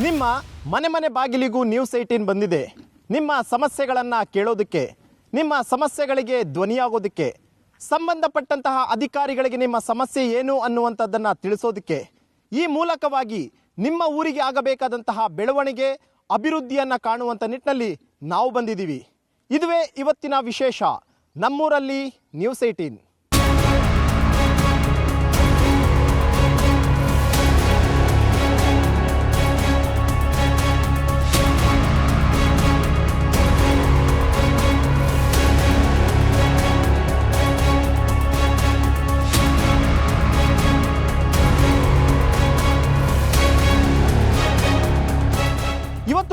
ನಿಮ್ಮ ಮನೆ ಮನೆ ಬಾಗಿಲಿಗೂ ನ್ಯೂಸ್ ಏಯ್ಟೀನ್ ಬಂದಿದೆ. ನಿಮ್ಮ ಸಮಸ್ಯೆಗಳನ್ನು ಕೇಳೋದಕ್ಕೆ, ನಿಮ್ಮ ಸಮಸ್ಯೆಗಳಿಗೆ ಧ್ವನಿಯಾಗೋದಕ್ಕೆ, ಸಂಬಂಧಪಟ್ಟಂತಹ ಅಧಿಕಾರಿಗಳಿಗೆ ನಿಮ್ಮ ಸಮಸ್ಯೆ ಏನು ಅನ್ನುವಂಥದ್ದನ್ನು ತಿಳಿಸೋದಕ್ಕೆ, ಈ ಮೂಲಕವಾಗಿ ನಿಮ್ಮ ಊರಿಗೆ ಆಗಬೇಕಾದಂತಹ ಬೆಳವಣಿಗೆ, ಅಭಿವೃದ್ಧಿಯನ್ನು ಕಾಣುವಂಥ ನಿಟ್ಟಿನಲ್ಲಿ ನಾವು ಬಂದಿದ್ದೀವಿ. ಇದುವೇ ಇವತ್ತಿನ ವಿಶೇಷ ನಮ್ಮೂರಲ್ಲಿ ನ್ಯೂಸ್ ಏಯ್ಟೀನ್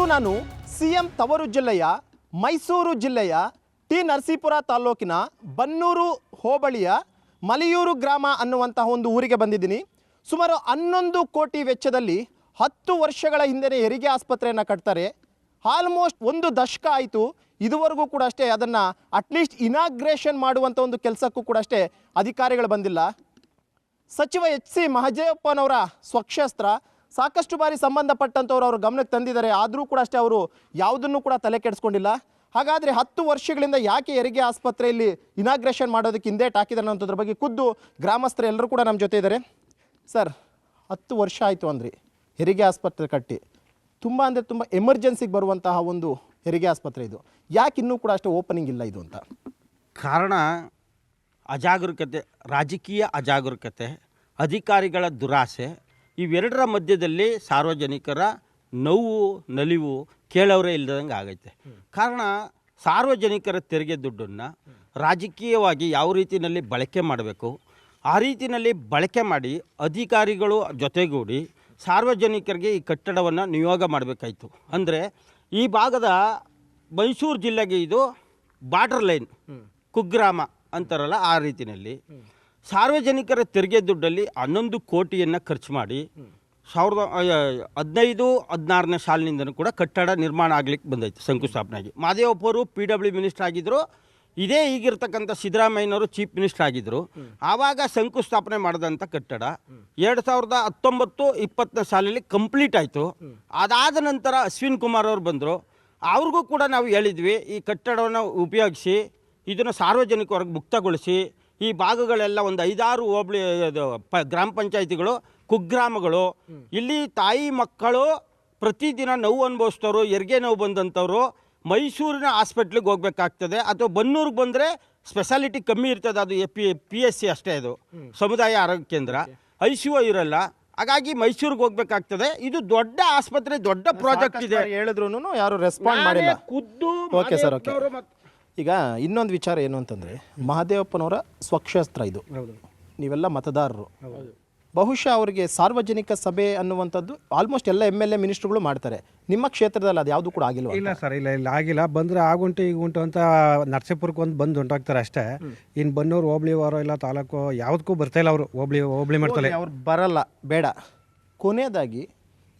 ನಾನು ಸಿ ಎಂ ತವರು ಜಿಲ್ಲೆಯ ಮೈಸೂರು ಜಿಲ್ಲೆಯ ಟಿ ನರಸೀಪುರ ತಾಲೂಕಿನ ಬನ್ನೂರು ಹೋಬಳಿಯ ಮಲಿಯೂರು ಗ್ರಾಮ ಅನ್ನುವಂತಹ ಒಂದು ಊರಿಗೆ ಬಂದಿದ್ದೀನಿ. ಸುಮಾರು ಹನ್ನೊಂದು ಕೋಟಿ ವೆಚ್ಚದಲ್ಲಿ ಹತ್ತು ವರ್ಷಗಳ ಹಿಂದೆನೇ ಹೆರಿಗೆ ಆಸ್ಪತ್ರೆಯನ್ನು ಕಟ್ತಾರೆ. ಆಲ್ಮೋಸ್ಟ್ ಒಂದು ದಶಕ ಆಯಿತು. ಇದುವರೆಗೂ ಕೂಡ ಅಷ್ಟೇ ಅದನ್ನು ಅಟ್ಲೀಸ್ಟ್ ಇನಾಗ್ರೇಷನ್ ಮಾಡುವಂಥ ಒಂದು ಕೆಲಸಕ್ಕೂ ಕೂಡ ಅಷ್ಟೇ ಅಧಿಕಾರಿಗಳು ಬಂದಿಲ್ಲ. ಸಚಿವ ಎಚ್ ಸಿ ಮಹಜೇವಪ್ಪನವರ ಸ್ವಕ್ಷೇತ್ರ ಸಾಕಷ್ಟು ಬಾರಿ ಸಂಬಂಧಪಟ್ಟಂಥವ್ರು ಅವರು ಗಮನಕ್ಕೆ ತಂದಿದ್ದಾರೆ. ಆದರೂ ಕೂಡ ಅಷ್ಟೇ ಅವರು ಯಾವುದನ್ನು ಕೂಡ ತಲೆ ಕೆಡಿಸ್ಕೊಂಡಿಲ್ಲ. ಹಾಗಾದರೆ ಹತ್ತು ವರ್ಷಗಳಿಂದ ಯಾಕೆ ಹೆರಿಗೆ ಆಸ್ಪತ್ರೆಯಲ್ಲಿ ಇನಾಗ್ರೇಷನ್ ಮಾಡೋದಕ್ಕೆ ಹಿಂದೇಟ್ ಹಾಕಿದ್ದಾರೆ ಅನ್ನೋದ್ರ ಬಗ್ಗೆ ಖುದ್ದು ಗ್ರಾಮಸ್ಥರು ಎಲ್ಲರೂ ಕೂಡ ನಮ್ಮ ಜೊತೆ ಇದ್ದಾರೆ. ಸರ್, ಹತ್ತು ವರ್ಷ ಆಯಿತು ಅಂದ್ರಿ. ಹೆರಿಗೆ ಆಸ್ಪತ್ರೆ ಕಟ್ಟಿ. ತುಂಬ ಅಂದರೆ ತುಂಬ ಎಮರ್ಜೆನ್ಸಿಗೆ ಬರುವಂತಹ ಒಂದು ಹೆರಿಗೆ ಆಸ್ಪತ್ರೆ ಇದು. ಯಾಕೆ ಇನ್ನೂ ಕೂಡ ಅಷ್ಟೇ ಓಪನಿಂಗ್ ಇಲ್ಲ ಇದು ಅಂತ? ಕಾರಣ ಅಜಾಗರೂಕತೆ, ರಾಜಕೀಯ ಅಜಾಗರೂಕತೆ, ಅಧಿಕಾರಿಗಳ ದುರಾಸೆ ಇವೆರಡರ ಮಧ್ಯದಲ್ಲಿ ಸಾರ್ವಜನಿಕರ ನೋವು ನಲಿವು ಕೇಳೋರೇ ಇಲ್ಲದಂಗೆ ಆಗೈತೆ. ಕಾರಣ ಸಾರ್ವಜನಿಕರ ತೆರಿಗೆ ದುಡ್ಡನ್ನು ರಾಜಕೀಯವಾಗಿ ಯಾವ ರೀತಿಯಲ್ಲಿ ಬಳಕೆ ಮಾಡಬೇಕು? ಆ ರೀತಿಯಲ್ಲಿ ಬಳಕೆ ಮಾಡಿ ಅಧಿಕಾರಿಗಳು ಜೊತೆಗೂಡಿ ಸಾರ್ವಜನಿಕರಿಗೆ ಈ ಕಟ್ಟಡವನ್ನು ನಿಯೋಗ ಮಾಡಬೇಕಾಯಿತು. ಅಂದರೆ ಈ ಭಾಗದ ಮೈಸೂರು ಜಿಲ್ಲೆಗೆ ಇದು ಬಾರ್ಡರ್ ಲೈನ್ ಕುಗ್ರಾಮ ಅಂತಾರಲ್ಲ ಆ ರೀತಿಯಲ್ಲಿ. ಸಾರ್ವಜನಿಕರ ತೆರಿಗೆ ದುಡ್ಡಲ್ಲಿ ಹನ್ನೊಂದು ಕೋಟಿಯನ್ನು ಖರ್ಚು ಮಾಡಿ ಸಾವಿರದ ಹದಿನೈದು, ಹದಿನಾರನೇ ಸಾಲಿನಿಂದನೂ ಕೂಡ ಕಟ್ಟಡ ನಿರ್ಮಾಣ ಆಗ್ಲಿಕ್ಕೆ ಬಂದೈತೆ ಶಂಕುಸ್ಥಾಪನೆ ಆಗಿ ಮಾದೇವಪ್ಪರು ಪಿ ಡಬ್ಲ್ಯೂ ಮಿನಿಸ್ಟರ್ ಆಗಿದ್ದರು ಇದೇ ಈಗಿರ್ತಕ್ಕಂಥ ಸಿದ್ದರಾಮಯ್ಯನವರು ಚೀಫ್ ಮಿನಿಸ್ಟರ್ ಆಗಿದ್ದರು ಆವಾಗ ಶಂಕುಸ್ಥಾಪನೆ ಮಾಡಿದಂಥ ಕಟ್ಟಡ ಎರಡು ಸಾವಿರದ ಹತ್ತೊಂಬತ್ತು, ಇಪ್ಪತ್ತನೇ ಸಾಲಲ್ಲಿ ಕಂಪ್ಲೀಟ್ ಆಯಿತು. ಅದಾದ ನಂತರ ಅಶ್ವಿನ್ ಕುಮಾರ್ ಅವರು ಬಂದರು. ಅವ್ರಿಗೂ ಕೂಡ ನಾವು ಹೇಳಿದ್ವಿ, ಈ ಕಟ್ಟಡವನ್ನು ಉಪಯೋಗಿಸಿ, ಇದನ್ನು ಸಾರ್ವಜನಿಕವರೆಗೆ ಮುಕ್ತಗೊಳಿಸಿ ಈ ಭಾಗಗಳೆಲ್ಲ ಒಂದು ಐದಾರು ಹೋಬಳಿ ಗ್ರಾಮ ಪಂಚಾಯಿತಿಗಳು ಕುಗ್ರಾಮಗಳು. ಇಲ್ಲಿ ತಾಯಿ ಮಕ್ಕಳು ಪ್ರತಿದಿನ ನೋವು ಅನುಭವಿಸ್ತವ್ರು ಹೆರಿಗೆ ನೋವು ಬಂದಂಥವ್ರು ಮೈಸೂರಿನ ಹಾಸ್ಪಿಟ್ಲಿಗೆ ಹೋಗ್ಬೇಕಾಗ್ತದೆ. ಅಥವಾ ಬನ್ನೂರಿಗೆ ಬಂದರೆ ಸ್ಪೆಷಾಲಿಟಿ ಕಮ್ಮಿ ಇರ್ತದೆ. ಅದು ಪಿ ಪಿ ಎಸ್ ಸಿ ಅಷ್ಟೇ ಅದು. ಸಮುದಾಯ ಆರೋಗ್ಯ ಕೇಂದ್ರ. ಐ ಸಿ ಓ ಇರಲ್ಲ. ಹಾಗಾಗಿ ಮೈಸೂರಿಗೆ ಹೋಗ್ಬೇಕಾಗ್ತದೆ. ಇದು ದೊಡ್ಡ ಆಸ್ಪತ್ರೆ ದೊಡ್ಡ ಪ್ರಾಜೆಕ್ಟ್ ಇದೆ. ಹೇಳಿದ್ರು ಯಾರು ರೆಸ್ಪಾಂಡ್ ಮಾಡಿಲ್ಲ. ಖುದ್ದು ಓಕೆ ಸರ್ ಓಕೆ. ಈಗ ಇನ್ನೊಂದು ವಿಚಾರ ಏನು ಅಂತಂದರೆ ಮಹದೇವಪ್ಪನವರ ಸ್ವಕ್ಷೇತ್ರ ಇದು. ನೀವೆಲ್ಲ ಮತದಾರರು. ಬಹುಶಃ ಅವರಿಗೆ ಸಾರ್ವಜನಿಕ ಸಭೆ ಅನ್ನುವಂಥದ್ದು ಆಲ್ಮೋಸ್ಟ್ ಎಲ್ಲ ಎಂ ಎಲ್ ಎ ಮಿನಿಸ್ಟ್ರುಗಳು ಮಾಡ್ತಾರೆ. ನಿಮ್ಮ ಕ್ಷೇತ್ರದಲ್ಲಿ ಅದು ಯಾವುದು ಕೂಡ ಆಗಿಲ್ಲ ಇಲ್ಲ ಸರ್ ಇಲ್ಲ ಇಲ್ಲ ಆಗಿಲ್ಲ. ಬಂದರೆ ಆಗುಂಟು ಈಗ ಉಂಟು ಅಂತ ನರಸೀಪುರಕ್ಕೆ ಒಂದು ಬಂದು ಉಂಟಾಗ್ತಾರೆ ಅಷ್ಟೇ. ಇನ್ನು ಬನ್ನೂರು ಹೋಬಳಿ ವಾರೋ ಇಲ್ಲ ತಾಲೂಕು ಯಾವುದಕ್ಕೂ ಬರ್ತಾ ಇಲ್ಲ ಅವರು. ಹೋಬಳಿ ಹೋಬಳಿ ಮಾಡ್ತಾರೆ ಅವ್ರು ಬರಲ್ಲ ಬೇಡ. ಕೊನೆಯದಾಗಿ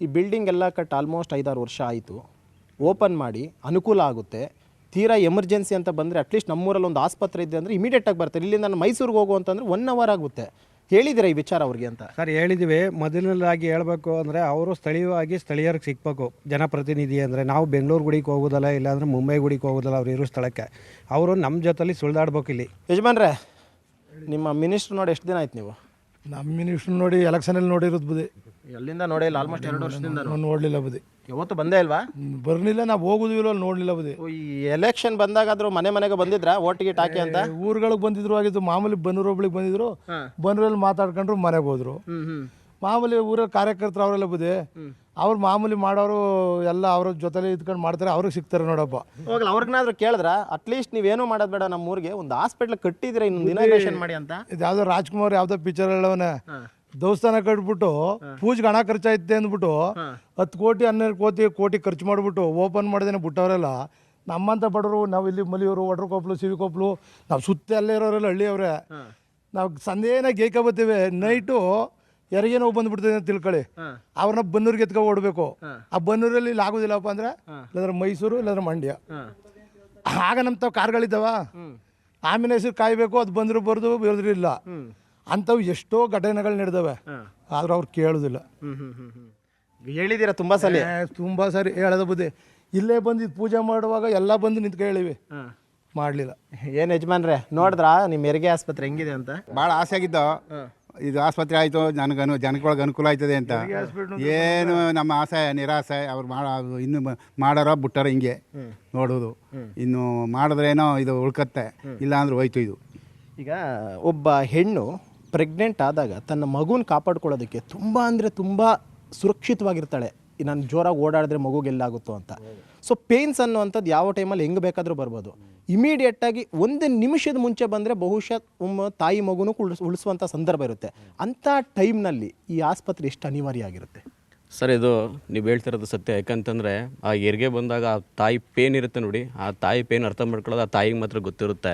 ಈ ಬಿಲ್ಡಿಂಗ್ ಎಲ್ಲ ಕಟ್ ಆಲ್ಮೋಸ್ಟ್ ಐದಾರು ವರ್ಷ ಆಯಿತು. ಓಪನ್ ಮಾಡಿ ಅನುಕೂಲ ಆಗುತ್ತೆ. ತೀರಾ ಎಮರ್ಜೆನ್ಸಿ ಅಂತ ಬಂದರೆ ಅಟ್ಲೀಸ್ಟ್ ನಮ್ಮೂರಲ್ಲಿ ಒಂದು ಆಸ್ಪತ್ರೆ ಇದೆ ಅಂದರೆ ಇಮಿಡಿಯೇಟಾಗಿ ಬರ್ತಾರೆ ಇಲ್ಲಿಂದ ನಾನು ಮೈಸೂರಿಗೆ ಹೋಗು ಅಂತಂದ್ರೆ ಒನ್ ಅವರ್ ಆಗುತ್ತೆ. ಹೇಳಿದಿರ ಈ ವಿಚಾರ ಅವ್ರಿಗೆ ಅಂತ? ಸರ್ ಹೇಳಿದ್ದೀವಿ. ಮೊದಲನೇದಾಗಿ ಹೇಳಬೇಕು ಅಂದರೆ ಅವರು ಸ್ಥಳೀಯವಾಗಿ ಸ್ಥಳೀಯರಿಗೆ ಸಿಗ್ಬೇಕು. ಜನಪ್ರತಿನಿಧಿ ಅಂದರೆ ನಾವು ಬೆಂಗಳೂರು ಗುಡಿಗೆ ಹೋಗೋದಲ್ಲ ಇಲ್ಲಾಂದರೆ ಮುಂಬೈ ಗುಡಿಗೆ ಹೋಗೋದಲ್ಲ ಅವ್ರು ಇರೋ ಸ್ಥಳಕ್ಕೆ. ಅವರು ನಮ್ಮ ಜೊತೆಲಿ ಸುಳ್ದಾಡ್ಬೇಕು ಇಲ್ಲಿ. ಯಜಮಾನ್ರೆ ನಿಮ್ಮ ಮಿನಿಸ್ಟ್ರ್ ನೋಡಿ ಎಷ್ಟು ದಿನ ಆಯ್ತು ನೀವು? ನಮ್ಮ ಮಿನಿಸ್ಟ್ರ್ ನೋಡಿ ಎಲೆಕ್ಷನಲ್ಲಿ ನೋಡಿರೋದು ಬುದಿ ಎಲ್ಲಿಂದ ನೋಡಿಲ್ಲ ಆಲ್ಮೋಸ್ಟ್ ಎರಡು ವರ್ಷದಿಂದ ನಾನು ನೋಡಲಿಲ್ಲ ಬದಿ ಯಾವತ್ತು ಬಂದೇ ಇಲ್ವಾ? ಬರ್ಲಿಲ್ಲ ನಾವು ಹೋಗುದು ಇಲ್ಲ ಅಲ್ಲಿ ನೋಡಲಿಲ್ಲ ಬದಿ ಓ, ಈ ಎಲೆಕ್ಷನ್ ಬಂದಾಗಾದ್ರೂ ಮನೆ ಮನೆಗೆ ಬಂದಿದ್ರ? ಓಟ್ ಟಾಕಿ ಹಾಕಿ ಅಂತ? ಊರುಗಳಿಗೆ ಬಂದಿದ್ರು ಆಗಿದ್ದು ಮಾಮೂಲಿ ಬನ್ನೂರು ಒಬ್ಳಿಗೆ ಬಂದಿದ್ರು ಬನ್ನೂರಲ್ಲಿ ಮಾತಾಡ್ಕೊಂಡ್ರು ಮನೆಗೆ ಹೋದ್ರು. ಮಾಮೂಲಿ ಊರ ಕಾರ್ಯಕರ್ತರು ಅವರೆಲ್ಲ ಬುದಿ ಅವ್ರು ಮಾಮೂಲಿ ಮಾಡೋರು ಎಲ್ಲ ಅವ್ರ ಜೊತೆಲಿ ಇದ್ಕೊಂಡು ಮಾಡ್ತಾರೆ ಅವ್ರಿಗೆ ಸಿಗ್ತಾರೆ ನೋಡಪ್ಪ. ಹೋಗಲ್ಲ ಅವ್ರಿಗನಾದ್ರೂ ಕೇಳಿದ್ರ? ಅಟ್ಲೀಸ್ಟ್ ನೀವೇನು ಮಾಡೋದು ಬೇಡ ನಮ್ಮ ಊರಿಗೆ ಒಂದು ಹಾಸ್ಪಿಟ್ಲ್ ಕಟ್ಟಿದ್ರೆ ಇನ್ನೊಂದು ಇನಾಗ್ರೇಷನ್ ಮಾಡಿ ಅಂತ? ಇದು ಯಾವುದೋ ರಾಜ್ಕುಮಾರ್ ಯಾವುದೋ ಪಿಕ್ಚರ್ ಹೇಳವನೆ. ದೇವಸ್ಥಾನ ಕಟ್ಬಿಟ್ಟು ಪೂಜೆಗೆ ಹಣ ಖರ್ಚಾಯ್ತೆ ಅಂದ್ಬಿಟ್ಟು ಹತ್ತು ಕೋಟಿ ಹನ್ನೆರಡು ಕೋಟಿ ಕೋಟಿ ಖರ್ಚು ಮಾಡಿಬಿಟ್ಟು ಓಪನ್ ಮಾಡಿದೇನೆ ಬಿಟ್ಟವರೆಲ್ಲ ನಮ್ಮಂತ ಬಡವರು ನಾವು ಇಲ್ಲಿ ಮಲಿಯವರು ಸಿವಿ ಸಿವಿಕೊಪ್ಲು ನಾವು ಸುತ್ತ ಅಲ್ಲೇ ಇರೋರೆಲ್ಲ ಹಳ್ಳಿಯವ್ರೆ. ನಾವು ಸಂದೇನ ಗೇಕ ಬರ್ತೀವಿ? ನೈಟು ಯಾರಿಗೆ ನೋವು ಬಂದ್ಬಿಡ್ತದೆ ಅಂತ ತಿಳ್ಕೊಳ್ಳಿ. ಅವ್ರನ್ನ ಬನ್ನೂರಿಗೆ ಎತ್ಕೊ ಓಡಬೇಕು. ಆ ಬನ್ನೂರಲ್ಲಿ ಇಲ್ಲಿ ಆಗೋದಿಲ್ಲಪ್ಪ ಅಂದ್ರೆ ಇಲ್ಲಾಂದ್ರೆ ಮೈಸೂರು ಇಲ್ಲಾಂದ್ರೆ ಮಂಡ್ಯ. ಆಗ ನಮ್ಮ ತಾವು ಕಾರ್ಗಳಿದ್ದಾವ ಆಮೇಲೆ ಹೆಸರು ಕಾಯಬೇಕು ಅದು ಬಂದರೂ ಬರ್ದು ಬರೆದ್ರು ಇಲ್ಲ ಅಂಥವು ಎಷ್ಟೋ ಘಟನೆಗಳು ನಡೆದವೆ. ಆದ್ರೆ ಅವ್ರು ಕೇಳೋದಿಲ್ಲ. ಹೇಳಿದ್ದೀರಾ ತುಂಬಾ ಸಲ? ತುಂಬ ಸರಿ ಹೇಳದ ಬುದ್ಧಿ. ಇಲ್ಲೇ ಬಂದು ಪೂಜೆ ಮಾಡುವಾಗ ಎಲ್ಲ ಬಂದು ನಿಂತ್ಕೊ ಹೇಳಿವಿ. ಮಾಡಲಿಲ್ಲ. ಏನು ಯಜಮಾನ್ರೆ ನೋಡಿದ್ರಾ? ನಿಮ್ಮ ಹೆರಿಗೆ ಆಸ್ಪತ್ರೆ ಹೆಂಗಿದೆ ಅಂತ? ಭಾಳ ಆಸೆ ಆಗಿದ್ದು? ಇದು ಆಸ್ಪತ್ರೆ ಆಯಿತು ನನಗೆ ಅನು ಜನಗಳಿಗೆ ಅನುಕೂಲ ಆಯ್ತದೆ ಅಂತ. ಏನು ನಮ್ಮ ಆಸೆ ನಿರಾಸೆ ಅವ್ರು ಮಾಡ ಇನ್ನು ಮಾಡೋರ ಬಿಟ್ಟಾರ ಬಿಟ್ಟಾರೋ ಹಿಂಗೆ ನೋಡೋದು. ಇನ್ನು ಮಾಡಿದ್ರೇನೋ ಇದು ಉಳ್ಕತ್ತೆ. ಇಲ್ಲಾಂದ್ರೆ ಹೋಯ್ತು ಇದು. ಈಗ ಒಬ್ಬ ಹೆಣ್ಣು ಪ್ರೆಗ್ನೆಂಟ್ ಆದಾಗ ತನ್ನ ಮಗುನ ಕಾಪಾಡ್ಕೊಳ್ಳೋದಕ್ಕೆ ತುಂಬ ಅಂದರೆ ತುಂಬ ಸುರಕ್ಷಿತವಾಗಿರ್ತಾಳೆ. ನಾನು ಜೋರಾಗಿ ಓಡಾಡಿದ್ರೆ ಮಗುಗೆ ಎಲ್ಲಾಗುತ್ತೋ ಅಂತ. ಸೊ ಪೇನ್ಸ್ ಅನ್ನುವಂಥದ್ದು ಯಾವ ಟೈಮಲ್ಲಿ ಹೆಂಗೆ ಬೇಕಾದರೂ ಬರ್ಬೋದು. ಇಮಿಡಿಯೇಟಾಗಿ ಒಂದು ನಿಮಿಷದ ಮುಂಚೆ ಬಂದರೆ ಬಹುಶಃ ತಾಯಿ ಮಗುನೂ ಉಳಿಸ್ ಉಳಿಸುವಂಥ ಸಂದರ್ಭ ಇರುತ್ತೆ. ಅಂಥ ಟೈಮ್ನಲ್ಲಿ ಈ ಆಸ್ಪತ್ರೆ ಎಷ್ಟು ಅನಿವಾರ್ಯ ಆಗಿರುತ್ತೆ ಸರ್, ಇದು ನೀವು ಹೇಳ್ತಿರೋದು ಸತ್ಯ. ಯಾಕಂತಂದರೆ ಆ ಹೆರಿಗೆ ಬಂದಾಗ ಆ ತಾಯಿ ಪೇನ್ ಇರುತ್ತೆ ನೋಡಿ. ಆ ತಾಯಿ ಪೇನ್ ಅರ್ಥ ಮಾಡ್ಕೊಳ್ಳೋದು ಆ ತಾಯಿಗೆ ಮಾತ್ರ ಗೊತ್ತಿರುತ್ತೆ.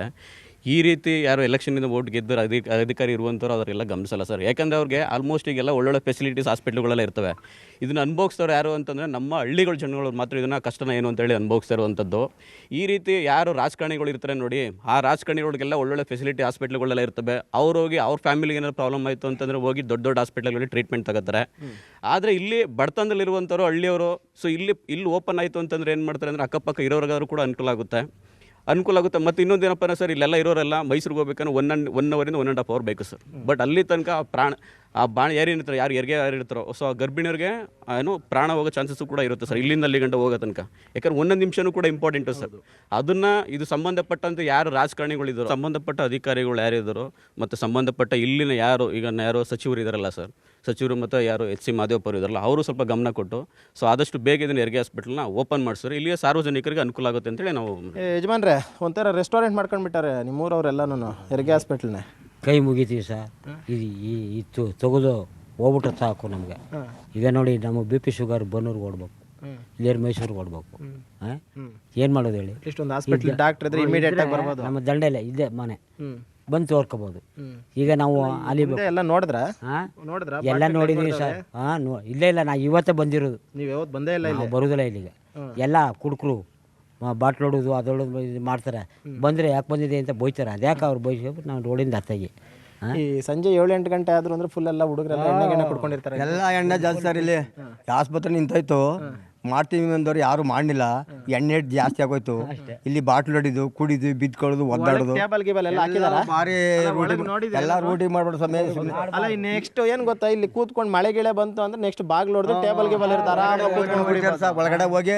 ಈ ರೀತಿ ಯಾರು ಎಲೆಕ್ಷನಿಂದ ವೋಟ್ ಗೆದ್ದರೆ ಅಧಿಕ ಅಧಿಕಾರಿ ಇರುವಂಥವ್ರು ಅವರೆಲ್ಲ ಗಮನಿಸಲ್ಲ ಸರ್ ಯಾಕಂದರೆ ಅವ್ರಿಗೆ ಆಲ್ಮೋಸ್ಟ್ ಈಗೆಲ್ಲ ಒಳ್ಳೊಳ್ಳೆ ಫೆಸಿಲಿಟೀಸ್ ಹಾಸ್ಪಿಟ್ಲ್ಗಳೆಲ್ಲ ಇರ್ತವೆ. ಇದನ್ನು ಅನುಭವಿಸ್ತವ್ರು ಯಾರು ಅಂತಂದರೆ ನಮ್ಮ ಹಳ್ಳಿಗಳ ಜನಗಳು ಮಾತ್ರ ಇದನ್ನು ಕಷ್ಟನ ಏನು ಅಂತೇಳಿ ಅನುಭವಿಸ್ತಾ ಇರುವಂಥದ್ದು ಈ ರೀತಿ ಯಾರು ರಾಜಕಾರಣಿಗಳು ಇರ್ತಾರೆ ನೋಡಿ, ಆ ರಾಜಕಾರಣಿಗಳಿಗೆಲ್ಲ ಒಳ್ಳೊಳ್ಳೆ ಫೆಸಿಲಿಟಿ ಹಾಸ್ಪಿಟ್ಲ್ಗಳೆಲ್ಲ ಇರ್ತವೆ. ಅವ್ರು ಹೋಗಿ ಅವ್ರ ಫ್ಯಾಮಿಲಿಗೆ ಏನಾದ್ರು ಪ್ರಾಬ್ಲಮ್ ಆಯಿತು ಅಂತಂದರೆ ಹೋಗಿ ದೊಡ್ಡ ದೊಡ್ಡ ಹಾಸ್ಪಿಟ್ಲ್ಗಳಲ್ಲಿ ಟ್ರೀಟ್ಮೆಂಟ್ ತಗೋತಾರೆ. ಆದರೆ ಇಲ್ಲಿ ಬಡತನದಲ್ಲಿರುವಂಥವ್ರು ಹಳ್ಳಿಯವರು ಸೊ ಇಲ್ಲಿ ಇಲ್ಲಿ ಓಪನ್ ಆಯಿತು ಅಂತಂದ್ರೆ ಏನು ಮಾಡ್ತಾರೆ ಅಂದರೆ ಅಕ್ಕಪಕ್ಕ ಇರೋರಿಗಾದ್ರೂ ಕೂಡ ಅನುಕೂಲ ಆಗುತ್ತೆ. ಅನುಕೂಲ ಆಗುತ್ತೆ. ಮತ್ತು ಇನ್ನೊಂದು ಏನಪ್ಪ ಅಂದ್ರೆ ಸರ್ ಇಲ್ಲೆಲ್ಲ ಇರೋರೆಲ್ಲ ಮೈಸೂರಿಗೆ ಹೋಗ್ಬೇಕಂದ್ರೆ ಒನ್ ಅಂಡ್ ಒನ್ ಅವರಿಂದ ಒನ್ ಆ್ಯಂಡ್ ಹಾಫ್ ಅವರ್ ಬೇಕು ಸರ್. ಬಟ್ ಅಲ್ಲಿ ತನಕ ಪ್ರಾಣ ಆ ಬಾಣ ಯಾರು ಏನಿರ್ತಾರೆ ಯಾರು ಹೆರಿಗೆ ಯಾರು ಇರ್ತಾರೋ ಸೊ ಆ ಗರ್ಭಿಣಿಯರಿಗೆ ಏನು ಪ್ರಾಣ ಹೋಗೋ ಚಾನ್ಸಸ್ಸು ಕೂಡ ಇರುತ್ತೆ ಸರ್ ಇಲ್ಲಿಂದ ಅಲ್ಲಿ ಗಂಟ ಹೋಗೋ ತನಕ. ಯಾಕಂದ್ರೆ ಒಂದೊಂದು ನಿಮಿಷನೂ ಕೂಡ ಇಂಪಾರ್ಟೆಂಟು ಸರ್. ಅದನ್ನು ಇದು ಸಂಬಂಧಪಟ್ಟಂತೆ ಯಾರು ರಾಜಕಾರ್ಣಿಗಳಿದ್ರು ಸಂಬಂಧಪಟ್ಟ ಅಧಿಕಾರಿಗಳು ಯಾರಿದ್ದರು ಮತ್ತು ಸಂಬಂಧಪಟ್ಟ ಇಲ್ಲಿನ ಯಾರು ಈಗ ಯಾರು ಸಚಿವರು ಇದ್ದಾರಲ್ಲ ಸರ್ ಸಚಿವರು ಮತ್ತು ಯಾರು ಎಚ್ ಸಿ ಮಾದೇವಪ್ಪರು ಇದ್ದಾರಲ್ಲ ಅವರು ಸ್ವಲ್ಪ ಗಮನ ಕೊಟ್ಟು ಸೊ ಆದಷ್ಟು ಬೇಗ ಇದನ್ನು ಎರಿಗೆ ಹಾಸ್ಪಿಟಲ್ನ ಓಪನ್ ಮಾಡಿಸಿದ್ರೆ ಇಲ್ಲಿಯ ಸಾರ್ವಜನಿಕರಿಗೆ ಅನುಕೂಲ ಆಗುತ್ತೆ ಅಂತೇಳಿ ನಾವು ಯಜಮಾನ್ರೆ ಒಂಥರ ರೆಸ್ಟೋರೆಂಟ್ ಮಾಡ್ಕೊಂಡ್ಬಿಟ್ಟಾರೆ ನಿಮ್ಮೂರವರೆಲ್ಲನೂ ಹೆರಿಗೆ ಹಾಸ್ಪಿಟ್ಲ್ನೇ ಕೈ ಮುಗಿತೀವಿ ಸರ್. ಇದು ಈ ಇತ್ತು ತೆಗೆದು ಹೋಗ್ಬಿಟ್ರೆ ಸಾಕು ನಮಗೆ. ಈಗ ನೋಡಿ ನಮಗೆ ಬಿ ಪಿ ಶುಗರ್ ಬನ್ನೂರ್ಗೆ ಓಡ್ಬೇಕು ಇಲ್ಲೇನು ಮೈಸೂರಿಗೆ ಓಡ್ಬೇಕು ಏನು ಮಾಡೋದು ಹೇಳಿ? ಇಷ್ಟೊಂದು ಡಾಕ್ಟರ್ ಇದ್ರೆ ಇಮಿಡಿಯೇಟ್ ಆಗಿ ಬರ್ಬೋದು. ನಮ್ಮ ದಂಡೆಲ್ಲ ಇದೆ ಮನೆ. ಬಂದು ತೋರ್ಕೋಬೋದು. ಈಗ ನಾವು ಅಲ್ಲಿ ಎಲ್ಲ ನೋಡಿದ್ರ? ಎಲ್ಲ ನೋಡಿದೀವಿ ಸರ್. ಹಾಂ ಇಲ್ಲೇ ಇಲ್ಲ ನಾ ಇವತ್ತೇ ಬಂದಿರೋದು. ನೀವು ಯಾವತ್ತು ಬಂದೇ ಇಲ್ಲ ಬರೋದಿಲ್ಲ ಇಲ್ಲಿಗೆ. ಎಲ್ಲ ಕುಡುಕರು ಬಾಟ್ಲ್ ಹೊಡೋದು ಅದೊಡೋದು ಇದು ಮಾಡ್ತಾರೆ. ಬಂದರೆ ಯಾಕೆ ಬಂದಿದೆ ಅಂತ ಬೈತಾರೆ ಅದ್ಯಾಕೆ ಅವ್ರು ಬೈಸ್ಬಿಟ್ಟು ನಾವು ರೋಡಿಂದ ಅತ್ತಾಗಿ. ಈ ಸಂಜೆ ಏಳು ಎಂಟು ಗಂಟೆ ಆದ್ರೂ ಅಂದ್ರೆ ಫುಲ್ ಎಲ್ಲ ಹುಡುಗರೆಲ್ಲ ಎಣ್ಣೆ ಗಿಣ್ಣೆ ಕುಡ್ಕೊಂಡಿರ್ತಾರೆ. ಎಲ್ಲ ಎಣ್ಣೆ ಜಾಸ್ತಿ ಸರ್ ಇಲ್ಲಿ. ಆಸ್ಪತ್ರೆ ನಿಂತೋಯ್ತು. ಮಾಡ್ತೀವಿ ಅಂದವ್ರು ಯಾರು ಮಾಡಲಿಲ್ಲ. ಎಣ್ಣೆ ಜಾಸ್ತಿ ಆಗೋಯ್ತು. ಇಲ್ಲಿ ಬಾಟ್ಲು ಹೊಡಿದು ಕುಡಿದು ಬಿದ್ಕೊಳ್ಳೋದು ಒದ್ದಾಡೋದು. ಟೇಬಲ್ ಗೀಬಲ್ ಎಲ್ಲ ಹಾಕಿದಾರ? ಬಾರಿ ಎಲ್ಲ ಮಾಡ್ಬಿಡು ಸಮಯ. ಅಲ್ಲ ನೆಕ್ಸ್ಟ್ ಏನ್ ಗೊತ್ತಾ? ಇಲ್ಲಿ ಕೂತ್ಕೊಂಡು ಮಳೆ ಗಿಳೆ ಬಂತು ಅಂದ್ರೆ ನೆಕ್ಸ್ಟ್ ಬಾಗ್ಲು ಹೊಡೆದು ಟೇಬಲ್ ಗೀಬಲ್ ಇರ್ತಾರ. ಒಳಗಡೆ ಹೋಗಿ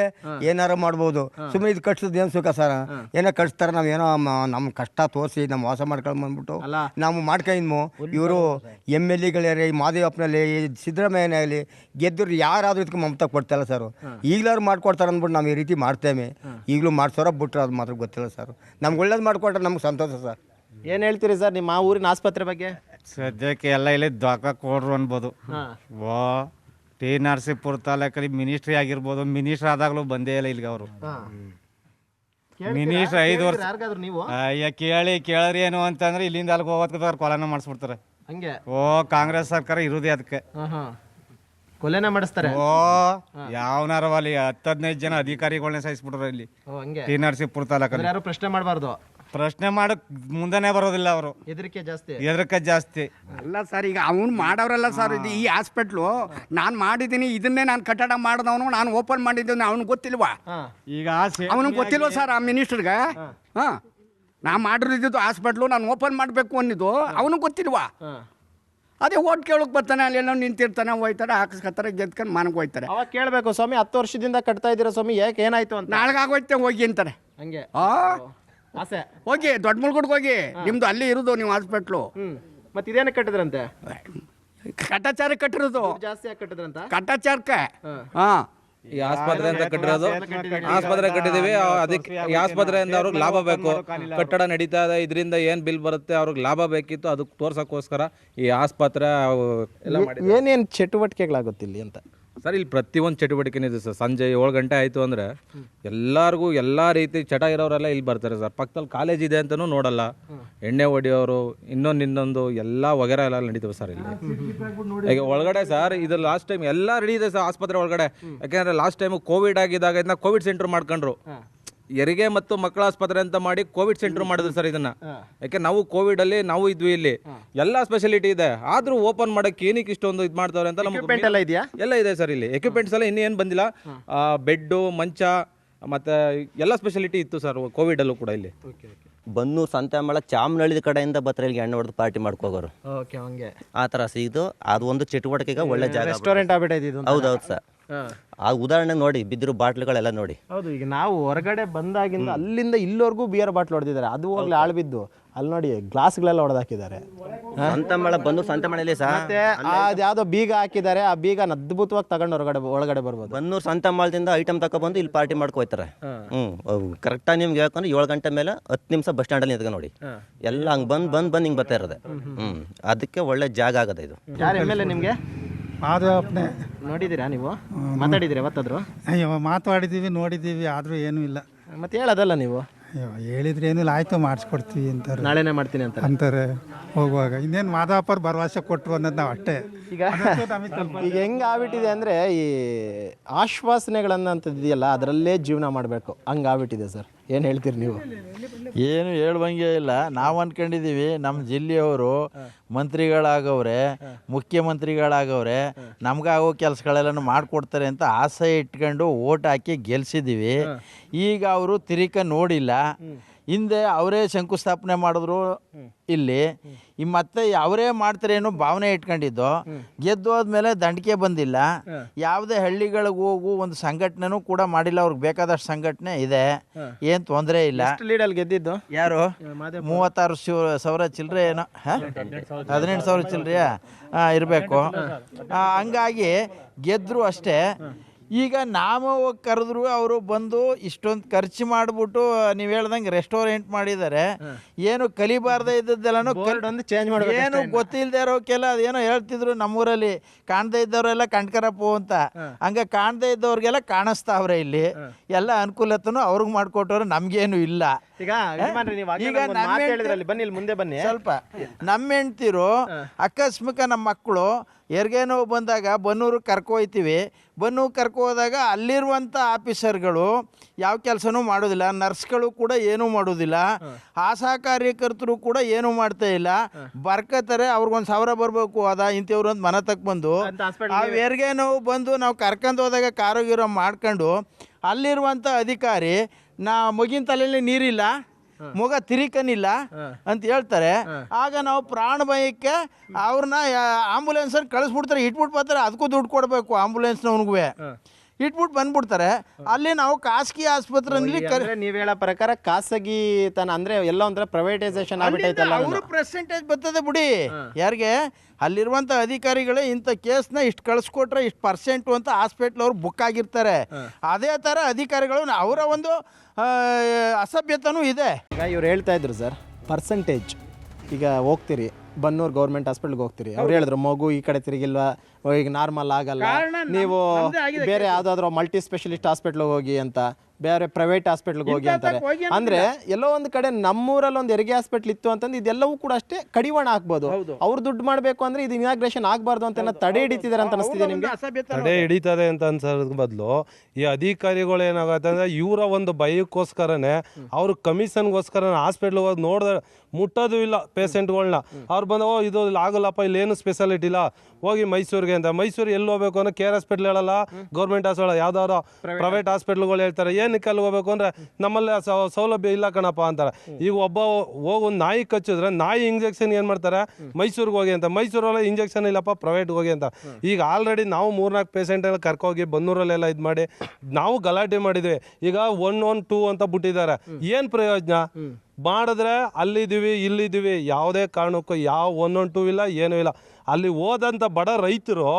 ಏನಾರ ಮಾಡ್ಬೋದು. ಸುಮ್ಮನೆ ಇದು ಕಟ್ಸೋದು ಏನು ಸುಖ ಸರ್? ಏನೋ ಕಟ್ಸ್ತಾರೆ ನಾವು ಏನೋ ನಮ್ಮ ಕಷ್ಟ ತೋರಿಸಿ ನಮ್ಮ ವಾಸ ಮಾಡ್ಕೊಂಡು ಬಂದ್ಬಿಟ್ಟು ನಾವು ಮಾಡ್ಕೊಂಡಿದ್ಮು ಇವರು ಎಂ ಎಲ್ ಎಗಳೇ ಮಾದೇವಪ್ಪನಲ್ಲಿ ಸಿದ್ದರಾಮಯ್ಯನಾಗಲಿ ಗೆದ್ದರು ಯಾರಾದ್ರೂ ಇದಕ್ಕೆ ಮಮತಾ ಕೊಡ್ತಾಯಿಲ್ಲ ಸರ್? ಈಗಲಾರು ಮಾಡ್ಕೊಡ್ತಾರೆ ಅಂದ್ಬಿಟ್ಟು ನಾವು ಈ ರೀತಿ ಮಾಡ್ತೇವೆ. ಈಗಲೂ ಮಾಡ್ಸೋರ ಬಿಟ್ರೆ ಅದು ಮಾತ್ರ ಗೊತ್ತಿಲ್ಲ ಸರ್. ನಮ್ಗೆ ಒಳ್ಳೇದು ಮಾಡ್ಕೊಟ್ರೆ ನಮ್ಗೆ ಸಂತೋಷ ಸರ್. ಏನು ಹೇಳ್ತೀರಿ ಸರ್ ನಿಮ್ಮ ಆ ಊರಿನ ಆಸ್ಪತ್ರೆ ಬಗ್ಗೆ? ಸದ್ಯಕ್ಕೆ ಎಲ್ಲ ಇಲ್ಲಿ ದೊಕ್ಕ ಕೊಡ್ರು ಅನ್ಬೋದು ಓ ಟಿ ನರಸೀಪುರ ತಾಲೂಕಲ್ಲಿ ಮಿನಿಸ್ಟ್ರಿ ಆಗಿರ್ಬೋದು. ಮಿನಿಸ್ಟರ್ ಆದಾಗಲೂ ಬಂದೇ ಇಲ್ಲ ಇಲ್ಲಿಗೆ ಅವರು. ಮಿನಿಸ್ಟ್ರ್ ಐದು ವರ್ಷ ಯಾರಿಗಾದ್ರು ನೀವು? ಅಯ್ಯ ಕೇಳಿ ಕೇಳ್ರಿ ಏನು ಅಂತಂದ್ರೆ ಇಲ್ಲಿಂದ ಅಲ್ಲಿಗೆ ಹೋಗೋದಕ್ಕೆ ಕೊಲನ ಮಾಡಿಸ್ಬಿಡ್ತಾರೆ. ಹಂಗೆ. ಓ ಕಾಂಗ್ರೆಸ್ ಸರ್ಕಾರ ಇರೋದೇ ಅದಕ್ಕೆ. ಹಾ ಹಾ. ಕೊಲೆನ ಮಾಡಿಸ್ತಾರೆ. ಓ ಯಾವನಾರು ಅಲ್ಲಿ ಹತ್ತು ಹದಿನೈದು ಜನ ಅಧಿಕಾರಿಗಳನ್ನ ಸಾಯಿಸ್ಬಿಟ್ರು ಇಲ್ಲಿ ಓ ಹಂಗೆ. ಟಿ ನರಸೀಪುರ ತಾಲೂಕಲ್ಲಿ. ಯಾರು ಪ್ರಶ್ನೆ ಮಾಡಬಾರ್ದು? ಪ್ರಶ್ನೆ ಮಾಡಕ್ ಮುಂದೆನೆ ಬರೋದಿಲ್ಲ ಅವರು. ಎದ್ರಕ್ಕೆ ಜಾಸ್ತಿ. ಎದ್ರಕ್ಕೆ ಜಾಸ್ತಿ. ಅಲ್ಲ ಸರ್ ಈಗ ಅವ್ನು ಮಾಡೋರಲ್ಲ ಸರ್ ಇದು ಈ ಹಾಸ್ಪಿಟ್ಲು. ನಾನು ಮಾಡಿದ್ದೀನಿ ಇದನ್ನೇ ನಾನು ಕಟ್ಟಡ ಮಾಡಿದವನು ನಾನು ಓಪನ್ ಮಾಡಿದ್ದೀನಿ ಅವ್ನಿಗೆ ಗೊತ್ತಿಲ್ವಾ? ಈಗ ಅವನಿಗೆ ಗೊತ್ತಿಲ್ವಾ ಸರ್ ಆ ಮಿನಿಸ್ಟರ್ಗೆ? ಹಾಂ. ನಾ ಮಾಡಿರೋದಿದ್ದು ಹಾಸ್ಪಿಟ್ಲು ನಾನು ಓಪನ್ ಮಾಡಬೇಕು ಅನ್ನಿದ್ದು ಅವನಿಗೆ ಗೊತ್ತಿಲ್ವಾ? ಅದೇ ಓಟ್ ಕೇಳೋಕೆ ಬರ್ತಾನೆ ಅಲ್ಲಿ ಏನೋ ನಿಂತಿರ್ತಾನೆ ಹೋಯ್ತಾರೆ ಹಾಕಿಸ್ಕೊತಾರೆ ಗೆದ್ಕೊಂಡು ಮನೆಗೆ ಹೋಯ್ತಾರೆ. ಅವಾಗ ಕೇಳಬೇಕು ಸ್ವಾಮಿ ಹತ್ತು ವರ್ಷದಿಂದ ಕಟ್ತಾ ಇದ್ದೀರಾ ಸ್ವಾಮಿ ಯಾಕೆ ಏನಾಯ್ತು ಅಂತ? ನಾಳೆಗಾಗೋಯ್ತೆ ಹೋಗಿ ಅಂತಾರೆ. ಹಂಗೆ. ಆ? ಆಸೆ. ಹೋಗಿ ದೊಡ್ಡ ಮುಲ್ಗುಡ್ಗೆ ಹೋಗಿ. ನಿಮ್ದು ಅಲ್ಲಿ ಇರೋದು ನೀವು ಹಾಸ್ಪಿಟ್ಲು. ಮತ್ತೆ ಇದೇನ ಕಟ್ಟಿದ್ರಂತೆ? ಕಟ್ಟಾಚಾರ ಕಟ್ಟಿರೋದು. ಜಾಸ್ತಿ ಕಟ್ಟಿದ್ರಂತ? ಕಟ್ಟಾಚಾರಕ್ಕೆ? ಹಾಂ. ಈ ಆಸ್ಪತ್ರೆ ಅಂತ ಕಟ್ಟಿರೋದು. ಆಸ್ಪತ್ರೆ ಕಟ್ಟಿದೀವಿ ಆ, ಅದಕ್ಕೆ ಈ ಆಸ್ಪತ್ರೆಯಿಂದ ಅವ್ರಿಗೆ ಲಾಭ ಬೇಕು. ಕಟ್ಟಡ ನಡೀತಾ ಇದೆ. ಇದರಿಂದ ಏನು ಬಿಲ್ ಬರುತ್ತೆ ಅವ್ರಿಗೆ ಲಾಭ ಬೇಕಿತ್ತು ಅದಕ್ಕೆ ತೋರ್ಸೋಕ್ಕೋಸ್ಕರ ಈ ಆಸ್ಪತ್ರೆ ಅವು ಎಲ್ಲ ಏನೇನ್ ಏನೇನು ಚಟುವಟಿಕೆಗಳಾಗುತ್ತೆ ಇಲ್ಲಿ ಅಂತ? ಸರ್, ಇಲ್ಲಿ ಪ್ರತಿಯೊಂದು ಚಟುವಟಿಕೆನೇ ಇದೆ ಸರ್. ಸಂಜೆ ಏಳು ಗಂಟೆ ಆಯಿತು ಅಂದರೆ ಎಲ್ಲರಿಗೂ ಎಲ್ಲ ರೀತಿ ಚಟ ಇರೋರೆಲ್ಲ ಇಲ್ಲಿ ಬರ್ತಾರೆ ಸರ್. ಪಕ್ಕದಲ್ಲಿ ಕಾಲೇಜ್ ಇದೆ ಅಂತಲೂ ನೋಡಲ್ಲ. ಎಣ್ಣೆ ಹೊಡಿಯೋರು, ಇನ್ನೊಂದು ಇನ್ನೊಂದು ಎಲ್ಲ ವಗೇರ ಎಲ್ಲ ನಡೀತವೆ ಸರ್ ಇಲ್ಲಿ. ಈಗ ಒಳಗಡೆ ಸರ್, ಇದು ಲಾಸ್ಟ್ ಟೈಮ್ ಎಲ್ಲ ರೆಡಿ ಇದೆ ಸರ್ ಆಸ್ಪತ್ರೆ ಒಳಗಡೆ. ಯಾಕೆಂದರೆ ಲಾಸ್ಟ್ ಟೈಮು ಕೋವಿಡ್ ಆಗಿದ್ದಾಗ ಇದನ್ನ ಕೋವಿಡ್ ಸೆಂಟರ್ ಮಾಡ್ಕೊಂಡ್ರು. ಹೆರಿಗೆ ಮತ್ತು ಮಕ್ಕಳ ಆಸ್ಪತ್ರೆ ಅಂತ ಮಾಡಿ ಕೋವಿಡ್ ಸೆಂಟರ್ ಮಾಡಿದ್ರು ಸರ್ ಇದನ್ನ. ಯಾಕೆ ನಾವು ಕೋವಿಡ್ ಅಲ್ಲಿ ನಾವು ಇದ್ವಿ ಇಲ್ಲಿ. ಎಲ್ಲ ಸ್ಪೆಷಾಲಿಟಿ ಇದೆ. ಆದ್ರೂ ಓಪನ್ ಮಾಡಕ್ಕೆ ಏನಕ್ಕೆ ಇಷ್ಟೊಂದು ಇದು ಮಾಡ್ತಾವ್ರೆ ಅಂತ ನಮ್ಗೆ ಎಲ್ಲ ಇದೆಯಾ? ಎಲ್ಲ ಇದೆ ಸರ್ ಇಲ್ಲಿ. ಎಕ್ವಿಪ್ಮೆಂಟ್ಸ್ ಎಲ್ಲ ಇನ್ನೇನು ಬಂದಿಲ್ಲ. ಬೆಡ್ಡು ಮಂಚ ಮತ್ತೆ ಎಲ್ಲ ಸ್ಪೆಷಾಲಿಟಿ ಇತ್ತು ಸರ್ ಕೋವಿಡ್ ಅಲ್ಲೂ ಕೂಡ ಇಲ್ಲಿ. ಬನ್ನು ಸಂತೆಮಳ ಚಾಮನಳ್ಳಿ ಕಡೆಯಿಂದ ಬತ್ತರ ಇಲ್ಲಿ ಎಣ್ಣೆ ಹೊಡೆದು ಪಾರ್ಟಿ ಮಾಡ್ಕೋಗೋರು ಓಕೆ ಹಂಗೆ. ಆ ತರ ಸಿಗ್ದು ಅದು ಒಂದು ಚಟುವಟಿಕೆಗೆ ಒಳ್ಳೆ ಜಾಗ ರೆಸ್ಟೋರೆಂಟ್ ಆಗ್ಬಿಟ್ಟೈತಿ ಇದು ಹೌದು ಹೌದು ಸರ್. ಆ ಉದಾಹರಣೆ ನೋಡಿ ಬಿದ್ದಿರೋ ಬಾಟ್ಲುಗಳೆಲ್ಲ ನೋಡಿ. ಹೌದು ಈಗ ನಾವು ಹೊರಗಡೆ ಬಂದಾಗಿಂದ ಅಲ್ಲಿಂದ ಇಲ್ಲಿವರೆಗೂ ಬಿಯರ್ ಬಾಟ್ಲ್ ಹೊಡೆದಿದ್ದಾರೆ. ಅದು ಹೋಗ್ಲಿ ಆಳ್ ಬಿದ್ದು. ಅಲ್ಲಿ ನೋಡಿ ಗ್ಲಾಸ್ಗಳೆಲ್ಲ ಹೊಡೆದಾಕಿದ್ದಾರೆ ಸಂತಮಳ ಬಂದು ಸಂತಮಳಲ್ಲಿ ಸಹ ಮತ್ತೆ ಅದ್ಯಾವುದೋ ಬೀಗ ಹಾಕಿದ್ದಾರೆ ಆ ಬೀಗ ಅದ್ಭುತವಾಗಿ ತಗೊಂಡು ಹೊರಗಡೆ ಒಳಗಡೆ ಬರ್ಬೋದು. ಬನ್ನೂರು ಸಂತಮಾಳದಿಂದ ಐಟಮ್ ತಗೊಬಂದು ಇಲ್ಲಿ ಪಾರ್ಟಿ ಮಾಡ್ಕೋಯ್ತಾರೆ ಹ್ಞೂ ಕರೆಕ್ಟಾಗಿ ನಿಮ್ಗೆ ಹೇಳ್ಕೊಂಡು ಏಳು ಗಂಟೆ ಮೇಲೆ ಹತ್ತು ನಿಮಿಷ ಬಸ್ ಸ್ಟ್ಯಾಂಡಲ್ಲಿ ನಿಂತ್ಕೊಂಡು ನೋಡಿ. ಎಲ್ಲ ಹಂಗೆ ಬಂದು ಬಂದು ಬಂದು ಹಿಂಗೆ ಬರ್ತಾ ಇರೋದೆ. ಹ್ಞೂ ಅದಕ್ಕೆ ಒಳ್ಳೆ ಜಾಗ ಆಗದೆ ಇದು. ಯಾರು ಎಂ ಎಲ್ ಎ ನಿಮಗೆ? ನೋಡಿದ್ದೀರಾ ನೀವು? ಮಾತಾಡಿದ್ದೀರಾ ಯಾವತ್ತಾದ್ರು? ಅಯ್ಯೋ ಮಾತಾಡಿದ್ದೀವಿ ನೋಡಿದ್ದೀವಿ ಆದರೂ ಏನೂ ಇಲ್ಲ. ಮತ್ತೆ ಹೇಳೋದಲ್ಲ ನೀವು? ಅಯ್ಯೋ ಹೇಳಿದ್ರೆ ಏನಿಲ್ಲ ಆಯಿತು ಮಾಡಿಸ್ಕೊಡ್ತೀವಿ ಅಂತಾರೆ. ನಾಳೆನೇ ಮಾಡ್ತೀನಿ ಅಂತ ಅಂತಾರೆ ಹೋಗುವಾಗ. ಇನ್ನೇನು ಮಾದಾಪರ್ ಭರವಸೆ ಕೊಟ್ಟರು ಅನ್ನೋದು ನಾವು ಅಷ್ಟೇ. ಈಗ ಈಗ ಹೆಂಗೆ ಆಗ್ಬಿಟ್ಟಿದೆ ಅಂದರೆ ಈ ಆಶ್ವಾಸನೆಗಳನ್ನಂಥದ್ದು ಇದೆಯಲ್ಲ ಅದರಲ್ಲೇ ಜೀವನ ಮಾಡಬೇಕು. ಹಂಗೆ ಆಗ್ಬಿಟ್ಟಿದೆ ಸರ್. ಏನು ಹೇಳ್ತೀರಿ ನೀವು? ಏನು ಹೇಳುವಂಗೆ ಇಲ್ಲ. ನಾವು ಅನ್ಕೊಂಡಿದ್ದೀವಿ ನಮ್ಮ ಜಿಲ್ಲೆಯವರು ಮಂತ್ರಿಗಳಾಗವ್ರೆ ಮುಖ್ಯಮಂತ್ರಿಗಳಾಗವ್ರೆ ನಮ್ಗಾಗೋ ಕೆಲಸಗಳೆಲ್ಲ ಮಾಡಿಕೊಡ್ತಾರೆ ಅಂತ ಆಸೆ ಇಟ್ಕೊಂಡು ಓಟ್ ಹಾಕಿ ಗೆಲ್ಸಿದ್ದೀವಿ ಈಗ ಅವರು ತಿರಿಕ ನೋಡಿಲ್ಲ. ಹಿಂದೆ ಅವರೇ ಶಂಕುಸ್ಥಾಪನೆ ಮಾಡಿದ್ರು ಇಲ್ಲಿ. ಈ ಮತ್ತೆ ಅವರೇ ಮಾಡ್ತಾರೆ ಏನೋ ಭಾವನೆ ಇಟ್ಕೊಂಡಿದ್ದು. ಗೆದ್ದು ಹೋದ್ಮೇಲೆ ದಂಡಿಕೆ ಬಂದಿಲ್ಲ. ಯಾವುದೇ ಹಳ್ಳಿಗಳಿಗೆ ಹೋಗು ಒಂದು ಸಂಘಟನೆನೂ ಕೂಡ ಮಾಡಿಲ್ಲ. ಅವ್ರಿಗೆ ಬೇಕಾದಷ್ಟು ಸಂಘಟನೆ ಇದೆ. ಏನು ತೊಂದರೆ ಇಲ್ಲ. ಲೀಡಲ್ಲಿ ಗೆದ್ದಿದ್ದು? ಯಾರು? ಮೂವತ್ತಾರು ಸಾವಿರ ಚಿಲ್ಲರೆ ಏನೋ ಹದಿನೆಂಟು ಸಾವಿರ ಚಿಲ್ಲರೆಯ ಇರಬೇಕು. ಹಂಗಾಗಿ ಗೆದ್ದರು ಅಷ್ಟೇ. ಈಗ ನಾವು ಹೋಗಿ ಕರೆದ್ರು ಅವರು ಬಂದು ಇಷ್ಟೊಂದು ಖರ್ಚು ಮಾಡಿಬಿಟ್ಟು ನೀವು ಹೇಳ್ದಂಗೆ ರೆಸ್ಟೋರೆಂಟ್ ಮಾಡಿದ್ದಾರೆ ಏನು ಕಲಿಬಾರ್ದೇ ಇದ್ದದ್ದೆಲ್ಲನೂ ಒಂದು ಚೇಂಜ್ ಮಾಡಿ ಏನು ಗೊತ್ತಿಲ್ಲದೆ ಇರೋಕೆಲ್ಲ ಅದೇನೋ ಹೇಳ್ತಿದ್ರು ನಮ್ಮೂರಲ್ಲಿ. ಕಾಣದೇ ಇದ್ದವರೆಲ್ಲ ಕಂಡ್ಕರಪ್ಪು ಅಂತ. ಹಂಗೆ ಕಾಣದೇ ಇದ್ದವ್ರಿಗೆಲ್ಲ ಕಾಣಿಸ್ತಾವ್ರೆ ಇಲ್ಲಿ. ಎಲ್ಲ ಅನುಕೂಲತನೂ ಅವ್ರಿಗೆ ಮಾಡಿಕೊಟ್ಟವ್ರು ನಮಗೇನು ಇಲ್ಲ. ಈಗ ಈಗ ನಮ್ಮ ಹೇಳಿದ್ರಲ್ಲಿ ಬನ್ನಿ ಇಲ್ಲಿ ಮುಂದೆ ಬನ್ನಿ. ಸ್ವಲ್ಪ. ನಮ್ಮ ಹೆಂಡ್ತಿರು ಅಕಸ್ಮಿಕ ನಮ್ಮ ಮಕ್ಕಳು ಹೆರಿಗೆ ನೋವು ಬಂದಾಗ ಬನ್ನೂರು ಕರ್ಕೊಯ್ತೀವಿ ಬನ್ನೂರು ಕರ್ಕೊ ಹೋದಾಗ ಅಲ್ಲಿರುವಂಥ ಆಫೀಸರ್ಗಳು ಯಾವ ಕೆಲಸನೂ ಮಾಡೋದಿಲ್ಲ. ನರ್ಸ್ಗಳು ಕೂಡ ಏನೂ ಮಾಡೋದಿಲ್ಲ. ಆಶಾ ಕಾರ್ಯಕರ್ತರು ಕೂಡ ಏನೂ ಮಾಡ್ತಾ ಇಲ್ಲ. ಬರ್ಕತಾರೆ ಅವ್ರಿಗೊಂದು ಸಾವಿರ ಬರಬೇಕು ಅದ ಇಂಥವ್ರು ಅಂತ ಮನೆ ತಕ್ಕ ಬಂದು ಆ ಹೆರಿಗೆ ನೋವು ಬಂದು ನಾವು ಕರ್ಕೊಂಡು ಹೋದಾಗ ಕಾರೋಗಿರೋ ಮಾಡ್ಕೊಂಡು ಅಲ್ಲಿರುವಂಥ ಅಧಿಕಾರಿ ನಾ ಮಗಿನ ತಲೆಯಲ್ಲಿ ನೀರಿಲ್ಲ. ಮಗ ತಿರಿಕನಿಲ್ಲ ಅಂತ ಹೇಳ್ತಾರೆ. ಆಗ ನಾವು ಪ್ರಾಣ ಭಯಕ್ಕೆ ಅವ್ರನ್ನ ಆಂಬುಲೆನ್ಸ್ ಕಳಿಸ್ಬಿಡ್ತಾರೆ ಇಟ್ಬಿಟ್ಟು ಬರ್ತಾರೆ ಅದಕ್ಕೂ ದುಡ್ಡು ಕೊಡಬೇಕು ಆಂಬುಲೆನ್ಸ್ನವ್ನಿಗೂ ಇಟ್ಬಿಟ್ಟು ಬಂದ್ಬಿಡ್ತಾರೆ. ಅಲ್ಲಿ ನಾವು ಖಾಸಗಿ ಆಸ್ಪತ್ರೆಯಲ್ಲಿ ಕರ್ ನೀವ್ ಹೇಳೋ ಪ್ರಕಾರ ಖಾಸಗಿ ತನ ಅಂದ್ರೆ ಎಲ್ಲ ಒಂಥರ ಪ್ರೈವೇಟೈಸೇಷನ್ ಆಗ್ಬಿಟ್ಟೈತಲ್ಲ ಅವರು ಪರ್ಸೆಂಟೇಜ್ ಬರ್ತದೆ ಬಿಡಿ. ಯಾರಿಗೆ? ಅಲ್ಲಿರುವಂಥ ಅಧಿಕಾರಿಗಳೇ ಇಂಥ ಕೇಸ್ನ ಇಷ್ಟು ಕಳಿಸ್ಕೊಟ್ರೆ ಇಷ್ಟು ಪರ್ಸೆಂಟು ಅಂತ ಹಾಸ್ಪಿಟ್ಲ್ ಅವ್ರು ಬುಕ್ ಆಗಿರ್ತಾರೆ. ಅದೇ ಥರ ಅಧಿಕಾರಿಗಳು ಅವರ ಒಂದು ಅಸಭ್ಯತನೂ ಇದೆ. ಈಗ ಇವ್ರು ಹೇಳ್ತಾ ಇದ್ರು ಸರ್ ಪರ್ಸೆಂಟೇಜ್ ಈಗ ಹೋಗ್ತೀರಿ ಬನ್ನೂರು ಗೌರ್ಮೆಂಟ್ ಹಾಸ್ಪಿಟ್ಲ್ಗೆ ಹೋಗ್ತೀರಿ. ಅವ್ರು ಹೇಳಿದ್ರು ಮಗು ಈ ಕಡೆ ತಿರುಗಿಲ್ವಾ? ಈಗ ನಾರ್ಮಲ್ ಆಗಲ್ಲ. ನೀವು ಬೇರೆ ಯಾವ್ದಾದ್ರು ಮಲ್ಟಿ ಸ್ಪೆಷಲಿಸ್ಟ್ ಹಾಸ್ಪಿಟ್ಲ್ಗೆ ಹೋಗಿ ಅಂತ ಬೇರೆ ಪ್ರೈವೇಟ್ ಹಾಸ್ಪಿಟ್ಲ್ಗೆ ಹೋಗಿ ಅಂತಾರೆ. ಅಂದ್ರೆ ಎಲ್ಲೋ ಒಂದು ಕಡೆ ನಮ್ಮೂರಲ್ಲಿ ಒಂದು ಹೆರಿಗೆ ಹಾಸ್ಪಿಟ್ಲ್ ಇತ್ತು ಅಂತಂದ್ರೆ ಇದೆಲ್ಲವೂ ಕೂಡ ಅಷ್ಟೇ ಕಡಿವಾಣ ಹಾಕ್ಬೋದು. ಅವ್ರು ದುಡ್ಡು ಮಾಡಬೇಕು ಅಂದ್ರೆ ಇದು ಇನಾಗ್ರೇಷನ್ ಆಗಬಾರ್ದು ಅಂತ ಏನೋ ತಡೆ ಹಿಡಿತಿದ್ದಾರೆ ಅಂತ ಅನಿಸ್ತಿದೆ ನಿಮ್ಗೆ? ತಡೆ ಹಿಡಿತದೆ ಅಂತ ಅನ್ಸೋದ್ ಬದಲು ಈ ಅಧಿಕಾರಿಗಳು ಏನಾಗುತ್ತೆ ಅಂದ್ರೆ ಇವರ ಒಂದು ಭಯಕ್ಕೋಸ್ಕರನೇ ಅವ್ರ ಕಮಿಷನ್ಗೋಸ್ಕರ ಹಾಸ್ಪಿಟ್ಲ್ ಹೋಗಿ ನೋಡ್ದ ಮುಟ್ಟೋದು ಇಲ್ಲ ಪೇಷಂಟ್ಗಳ್ನ ಅವ್ರು ಬಂದು ಓ ಇದು ಆಗಲ್ಲಪ್ಪ ಇಲ್ಲಿ ಏನು ಸ್ಪೆಷಾಲಿಟಿ ಇಲ್ಲ. ಹೋಗಿ ಮೈಸೂರಿಗೆ ಅಂತ. ಮೈಸೂರು ಎಲ್ಲಿ ಹೋಗ್ಬೇಕು ಅಂದ್ರೆ ಕೆ ಆರ್ ಹಾಸ್ಪಿಟ್ಲ್ ಹೇಳಲ್ಲ ಗೌರ್ಮೆಂಟ್ ಹಾಸ್ಪಿಟಲ್ ಯಾವ್ದಾದ್ರು ಪ್ರೈವೇಟ್ ಹಾಸ್ಪಿಟ್ಲ್ಗಳು ಹೇಳ್ತಾರೆ. ಏನಕ್ಕೆ ಅಲ್ಲಿ ಹೋಗ್ಬೇಕು ಅಂದ್ರೆ ನಮ್ಮಲ್ಲಿ ಸೌಲಭ್ಯ ಇಲ್ಲ ಕಣಪ್ಪ ಅಂತಾರೆ. ಈಗ ಒಬ್ಬ ಹೋಗಿ ಒಂದು ನಾಯಿ ಕಚ್ಚಿದ್ರೆ ನಾಯಿ ಇಂಜೆಕ್ಷನ್ ಏನು ಮಾಡ್ತಾರೆ? ಮೈಸೂರಿಗೆ ಹೋಗಿ ಅಂತ. ಮೈಸೂರಲ್ಲಿ ಇಂಜೆಕ್ಷನ್ ಇಲ್ಲಪ್ಪ ಪ್ರೈವೇಟ್ ಹೋಗಿ ಅಂತ. ಈಗ ಆಲ್ರೆಡಿ ನಾವು ಮೂರ್ನಾಲ್ಕು ಪೇಷಂಟ್ ಎಲ್ಲ ಕರ್ಕೋಗಿ ಬನ್ನೂರಲ್ಲೆಲ್ಲ ಇದು ಮಾಡಿ ನಾವು ಗಲಾಟೆ ಮಾಡಿದ್ವಿ. ಈಗ ಒನ್ ಒನ್ ಟೂ ಅಂತ ಬಿಟ್ಟಿದ್ದಾರೆ. ಏನು ಪ್ರಯೋಜನ? ಮಾಡಿದ್ರೆ ಅಲ್ಲಿದ್ದೀವಿ ಇಲ್ಲಿದ್ದೀವಿ ಯಾವುದೇ ಕಾರಣಕ್ಕೂ ಯಾವ ಒನ್ ಒನ್ ಟೂ ಇಲ್ಲ ಏನೂ ಇಲ್ಲ. ಅಲ್ಲಿ ಹೋದಂಥ ಬಡ ರೈತರು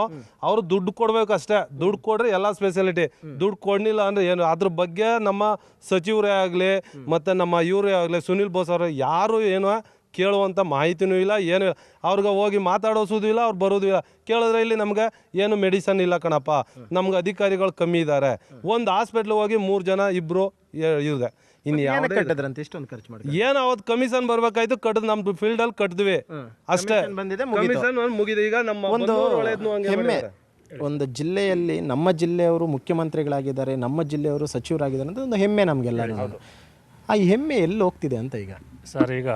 ಅವರು ದುಡ್ಡು ಕೊಡಬೇಕಷ್ಟೇ ಅಷ್ಟೇ. ದುಡ್ಡು ಕೊಡ್ರೆ ಎಲ್ಲ ಸ್ಪೆಷಾಲಿಟಿ ದುಡ್ಡು ಕೊಡಲಿಲ್ಲ ಅಂದರೆ ಏನು? ಅದ್ರ ಬಗ್ಗೆ ನಮ್ಮ ಸಚಿವರೇ ಆಗಲಿ ಮತ್ತು ನಮ್ಮ ಇವರೇ ಆಗಲಿ ಸುನಿಲ್ ಬೋಸ್ ಅವರು ಯಾರು ಏನು ಕೇಳುವಂಥ ಮಾಹಿತಿನೂ ಇಲ್ಲ ಏನೂ ಇಲ್ಲ. ಅವ್ರಿಗೆ ಹೋಗಿ ಮಾತಾಡೋಸೋದು ಇಲ್ಲ ಅವ್ರು ಬರೋದು ಇಲ್ಲ. ಕೇಳಿದ್ರೆ ಇಲ್ಲಿ ನಮಗೆ ಏನು ಮೆಡಿಸನ್ ಇಲ್ಲ ಕಣಪ್ಪ. ನಮ್ಗೆ ಅಧಿಕಾರಿಗಳು ಕಮ್ಮಿ ಇದ್ದಾರೆ. ಒಂದು ಹಾಸ್ಪಿಟ್ಲಿಗೆ ಹೋಗಿ ಮೂರು ಜನ ಇಬ್ಬರು ಇದೆ ಇನ್ನು ಯಾವುದೇ ಕಟ್ಟಿದ್ರಂತೆ? ಇಷ್ಟೊಂದು ಖರ್ಚು ಮಾಡಿ ಏನು ಅವತ್ತು ಕಮಿಷನ್ ಬರ್ಬೇಕಾಯ್ತು ಕಟ್ಟದ್ ನಮ್ದು ಫೀಲ್ಡ್ ಅಲ್ಲಿ ಕಟ್ಟಿದ್ವಿ ಅಷ್ಟೇ. ಬಂದಿದೆ. ಕಮಿಷನ್ ಮುಗಿದೆ. ಈಗ ನಮ್ಮ ಒಂದು ಹೆಮ್ಮೆ. ಒಂದು ಜಿಲ್ಲೆಯಲ್ಲಿ ನಮ್ಮ ಜಿಲ್ಲೆಯವರು ಮುಖ್ಯಮಂತ್ರಿಗಳಾಗಿದ್ದಾರೆ ನಮ್ಮ ಜಿಲ್ಲೆಯವರು ಸಚಿವರಾಗಿದ್ದಾರೆ ಅಂತ ಒಂದು ಹೆಮ್ಮೆ ನಮಗೆಲ್ಲ ಆ ಹೆಮ್ಮೆ ಎಲ್ಲಿ ಹೋಗ್ತಿದೆ ಅಂತ ಈಗ? ಸರ್ ಈಗ